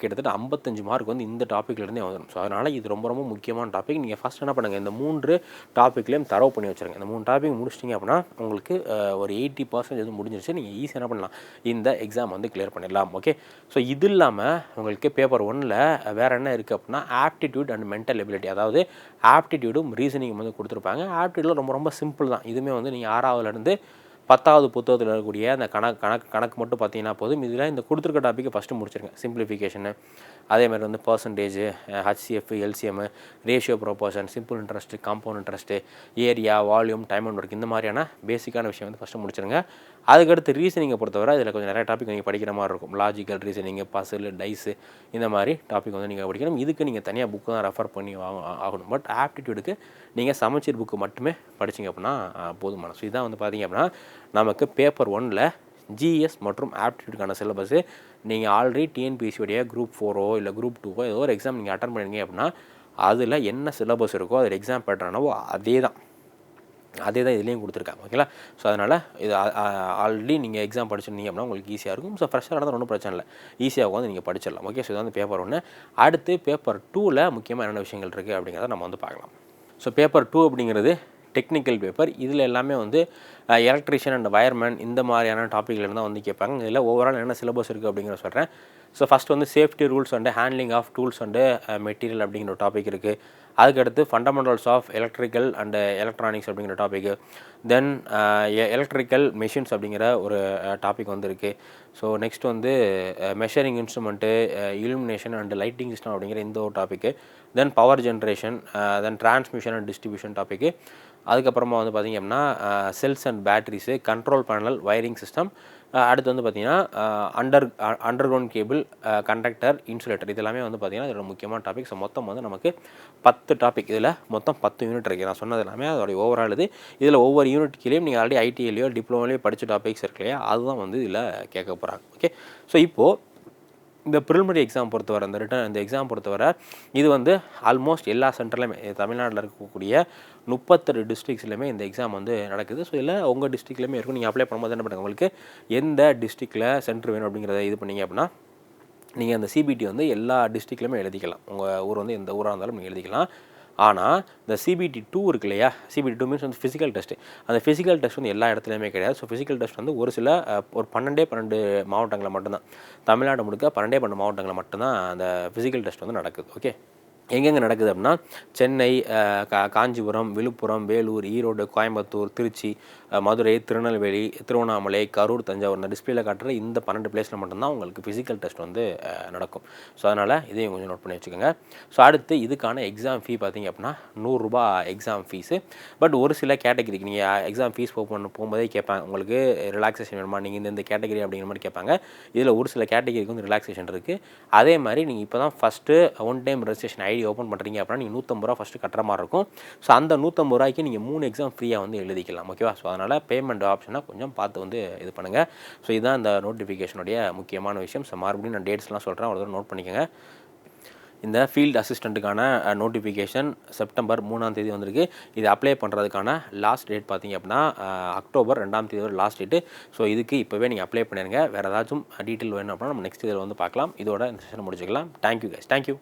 கிட்டத்தட்ட ஐம்பத்தஞ்சு மார்க் வந்து இந்த டாப்பிக்லேருந்தே வந்துடும் ஸோ அதனால் இது ரொம்ப ரொம்ப முக்கியமான டாபிக் நீங்கள் ஃபஸ்ட் என்ன பண்ணுங்கள் இந்த மூன்று டாப்பிக்லேயும் தரவு பண்ணி வச்சுருங்க. இந்த மூணு டாபிக் முடிச்சிட்டிங்க அப்படின்னா உங்களுக்கு ஒரு எயிட்டி பர்சன்டேஜ் வந்து முடிஞ்சிருச்சு. நீங்கள் ஈஸியாக என்ன பண்ணலாம் இந்த எக்ஸாம் வந்து கிளியர் பண்ணிடலாம். ஓகே ஸோ இது இல்லாமல் உங்களுக்கு பேப்பர் ஒன்னில் வேறு என்ன இருக்குது அப்படின்னா ஆப்டிடியூட் அண்ட் மென்டல் எபிலிட்டி அதாவது ஆப்டிடியூடும் ரீசனிங் வந்து கொடுத்துருப்பாங்க. ஆப்டிடியூடில் ரொம்ப ரொம்ப சிம்பிள் தான். இதுவுமே வந்து நீங்கள் ஆறாவதுலேருந்து பத்தாவது புத்தகத்தில் இருக்கக்கூடிய அந்த கணக்கு கணக்கு கணக்கு மட்டும் பார்த்தீங்கன்னா போதும். இதில் இந்த கொடுத்துருக்க டாப்பிக்கை ஃபஸ்ட்டு முடிச்சிருங்க. சிம்பிளிஃபிகேஷனு அதேமாதிரி வந்து percentage HCF LCM ratio proportion simple interest compound interest area volume time and work இந்த மாதிரியான பேசிக்கான விஷயம் வந்து ஃபஸ்ட்டு முடிச்சிருங்க. அதுக்கடுத்து ரீசனிங்கை பொறுத்தவரை இதில் கொஞ்சம் நிறைய டாபிக் நீங்கள் படிக்கிற மாதிரி இருக்கும். லாஜிக்கல் ரீசனிங்கு பசில் டைஸு இந்த மாதிரி டாபிக் வந்து நீங்கள் படிக்கணும். இதுக்கு நீங்கள் தனியாக புக்கு தான் ரெஃபர் பண்ணி வாங்க ஆகணும். பட் ஆப்டிடியூடுக்கு நீங்கள் சமச்சீர் புக்கு மட்டுமே படிச்சிங்க அப்படின்னா போதுமான ஸோ இதான் வந்து பார்த்தீங்க அப்படின்னா நமக்கு பேப்பர் ஒனில் ஜிஎஸ் மற்றும் ஆப்டிடியூடுக்கான சிலபஸ்ஸு நீங்கள் ஆல்ரெடி டிஎன்பிஎஸ்சியோடைய குரூப் ஃபோரோ இல்லை குரூப் டூவோ ஏதோ ஒரு எக்ஸாம் நீங்கள் அட்டன் பண்ணிங்க அப்படின்னா அதில் என்ன சிலபஸ் இருக்கோ அதில் எக்ஸாம் பேட்டர்னவோ அதே தான் அதே தான் இதுலேயும் கொடுத்துருக்காங்க. ஓகேங்களா ஸோ அதனால் இது ஆல்ரெடி நீங்கள் எக்ஸாம் படிச்சிருந்தீங்க அப்படின்னா உங்களுக்கு ஈஸியாக இருக்கும். ஸோ ஃப்ரெஷ்ஷாக இருந்தால் ஒன்றும் பிரச்சனை இல்லை. ஈஸியாக உட்காந்து நீங்கள் படிச்சிடலாம். ஓகே ஸோ இது வந்து பேப்பர் ஒன்று அடுத்து பேப்பர் டூவில் முக்கியமாக என்னென்ன விஷயங்கள் இருக்குது அப்படிங்கிறத நம்ம வந்து பார்க்கலாம். ஸோ பேப்பர் டூ அப்படிங்கிறது டெக்னிக்கல் பேப்பர் இதில் எல்லாமே வந்து எலக்ட்ரிஷியன் அண்ட் வயர்மேன் இந்த மாதிரியான டாப்பிக்கில் தான் வந்து கேட்பாங்க. இதில் ஓவரால் என்ன சிலபஸ் இருக்குது அப்படிங்கிற சொல்கிறேன் ஸோ ஃபஸ்ட் வந்து safety rules and handling of tools and material அப்படிங்கிற ஒரு டாபிக் இருக்குது அதுக்கடுத்து fundamentals of electrical and electronics அப்படிங்கிற டாப்பிக்கு தென் எலக்ட்ரிக்கல் மிஷின்ஸ் அப்படிங்கிற ஒரு டாபிக் வந்துருக்கு. ஸோ நெக்ஸ்ட் வந்து measuring instrument illumination and lighting system அப்படிங்கிற இந்த ஒரு topic then power generation then transmission and distribution topic அதுக்கப்புறமா வந்து பார்த்திங்க அப்படின்னா cells and batteries control panel wiring system அடுத்து வந்து பார்த்திங்கன்னா under underground cable conductor insulator இதெல்லாமே வந்து பார்த்திங்கன்னா இதோட முக்கியமான டாபிக் ஸோ மொத்தம் வந்து நமக்கு பத்து டாபிக் இதில் மொத்தம் பத்து யூனிட் இருக்குது நான் சொன்னது எல்லாமே அதோடைய ஓவரால் இது. இதில் ஒவ்வொரு யூனிட் கீழேயும் நீங்கள் ஆல்ரெடி ஐடிஐலையோ டிப்ளமோலையோ படித்த டாபிக்ஸ் இருக்கு இல்லையா? அதுதான் வந்து இதில் கேட்க போகிறாங்க ஓகே ஸோ இப்போது இந்த ப்ரிலிமினரி எக்ஸாம் பொறுத்தவரை இந்த ரிட்டர்ன் இந்த எக்ஸாம் பொறுத்தவரை இது வந்து ஆல்மோஸ்ட் எல்லா சென்டர்லையுமே தமிழ்நாட்டில் இருக்கக்கூடிய முப்பத்தெட்டு டிஸ்ட்ரிக்ஸ்லையுமே இந்த எக்ஸாம் வந்து நடக்குது. ஸோ இல்லை உங்கள் டிஸ்ட்ரிக்ட்லையுமே இருக்கும். நீங்கள் அப்ளை பண்ணும்போது என்ன பண்ணுங்கள் உங்களுக்கு எந்த டிஸ்ட்ரிக்டில் சென்டர் வேணும் அப்படிங்கிறத இது பண்ணிங்க அப்படின்னா நீங்கள் அந்த சிபிடி வந்து எல்லா டிஸ்ட்ரிக்ட்லையுமே எழுதிக்கலாம். உங்கள் ஊர் வந்து எந்த ஊராக இருந்தாலும் நீங்கள் எழுதிக்கலாம். ஆனால் இந்த சிபிடி டூ இருக்கு இல்லையா? சிபிடி டூ மீன்ஸ் வந்து ஃபிசிக்கல் டெஸ்ட் அந்த ஃபிசிக்கல் டெஸ்ட் வந்து எல்லா இடத்துலையுமே கிடையாது. ஸோ ஃபிசிக்கல் டெஸ்ட் வந்து ஒரு சில ஒரு பன்னெண்டே பன்னெண்டு மாவட்டங்களில் மட்டும்தான். தமிழ்நாடு முழுக்க பன்னெண்டே பன்னெண்டு மாவட்டங்களில் மட்டும்தான் அந்த ஃபிசிக்கல் டெஸ்ட் வந்து நடக்குது. ஓகே எங்கெங்கே நடக்குது அப்படின்னா சென்னை கா காஞ்சிபுரம் விழுப்புரம் வேலூர் ஈரோடு கோயம்புத்தூர் திருச்சி மதுரை திருநெல்வேலி திருவண்ணாமலை கரூர் தஞ்சாவூர் இந்த டிஸ்பிளேல காட்டுற இந்த பன்னெண்டு பிளேஸில் மட்டும்தான் உங்களுக்கு ஃபிசிக்கல் டெஸ்ட் வந்து நடக்கும். ஸோ அதனால் இதையும் கொஞ்சம் நோட் பண்ணி வச்சுக்கோங்க. ஸோ அடுத்து இதுக்கான எக்ஸாம் ஃபீ பார்த்தீங்க அப்படின்னா நூறுரூபா எக்ஸாம் ஃபீஸு பட் ஒரு சில கேட்டகரிக்கு நீங்கள் எக்ஸாம் ஃபீஸ் போ பண்ண போகும்போதே கேட்பாங்க. உங்களுக்கு ரிலாக்ஸேஷன் வேணுமா? நீங்கள் இந்த இந்த கேட்டகரி அப்படிங்கிற மாதிரி கேட்பாங்க. இதில் ஒரு சில கேட்டகரிக்கு வந்து ரிலாக்ஸேஷன் இருக்குது அதே மாதிரி நீங்கள் இப்போ தான் first one time registration ID open பண்ணுறீங்க அப்படின்னா நீங்கள் நூற்றம்பது ரூபா ஃபஸ்ட்டு கட்டுற மாதிரி இருக்கும். ஸோ அந்த நூற்றம்பது ரூபாய்க்கு நீங்கள் மூணு எக்ஸாம் ஃப்ரீயாக வந்து எழுதிக்கலாம். ஓகேவா ஸோ அதனால் பேமெண்ட் ஆப்ஷனாக கொஞ்சம் பார்த்து வந்து இது பண்ணுங்கள் ஸோ இதுதான் இந்த நோட்டிஃபிகேஷனுடைய முக்கியமான விஷயம். ஸோ மறுபடியும் நான் டேட்ஸ்லாம் சொல்கிறேன் ஒரு தடவை நோட் பண்ணிக்கோங்க. இந்த ஃபீல்ட் அசிஸ்டண்ட்டுக்கான நோட்டிஃபிகேஷன் செப்டம்பர் மூணாம் தேதி வந்திருக்கு. இது அப்ளை பண்ணுறதுக்கான லாஸ்ட் டேட் பார்த்தீங்க அப்படின்னா அக்டோபர் ரெண்டாம் தேதி வரை லாஸ்ட் டேட்டு ஸோ இதுக்கு இப்போவே நீங்கள் அப்ளை பண்ணிடுங்க வேறு ஏதாச்சும் டீட்டெயில் வேணும் அப்படின்னா நம்ம நெக்ஸ்ட் இதில் வந்து பார்க்கலாம். இதோட இந்த செஷன் முடிச்சுக்கலாம். Thank you guys thank you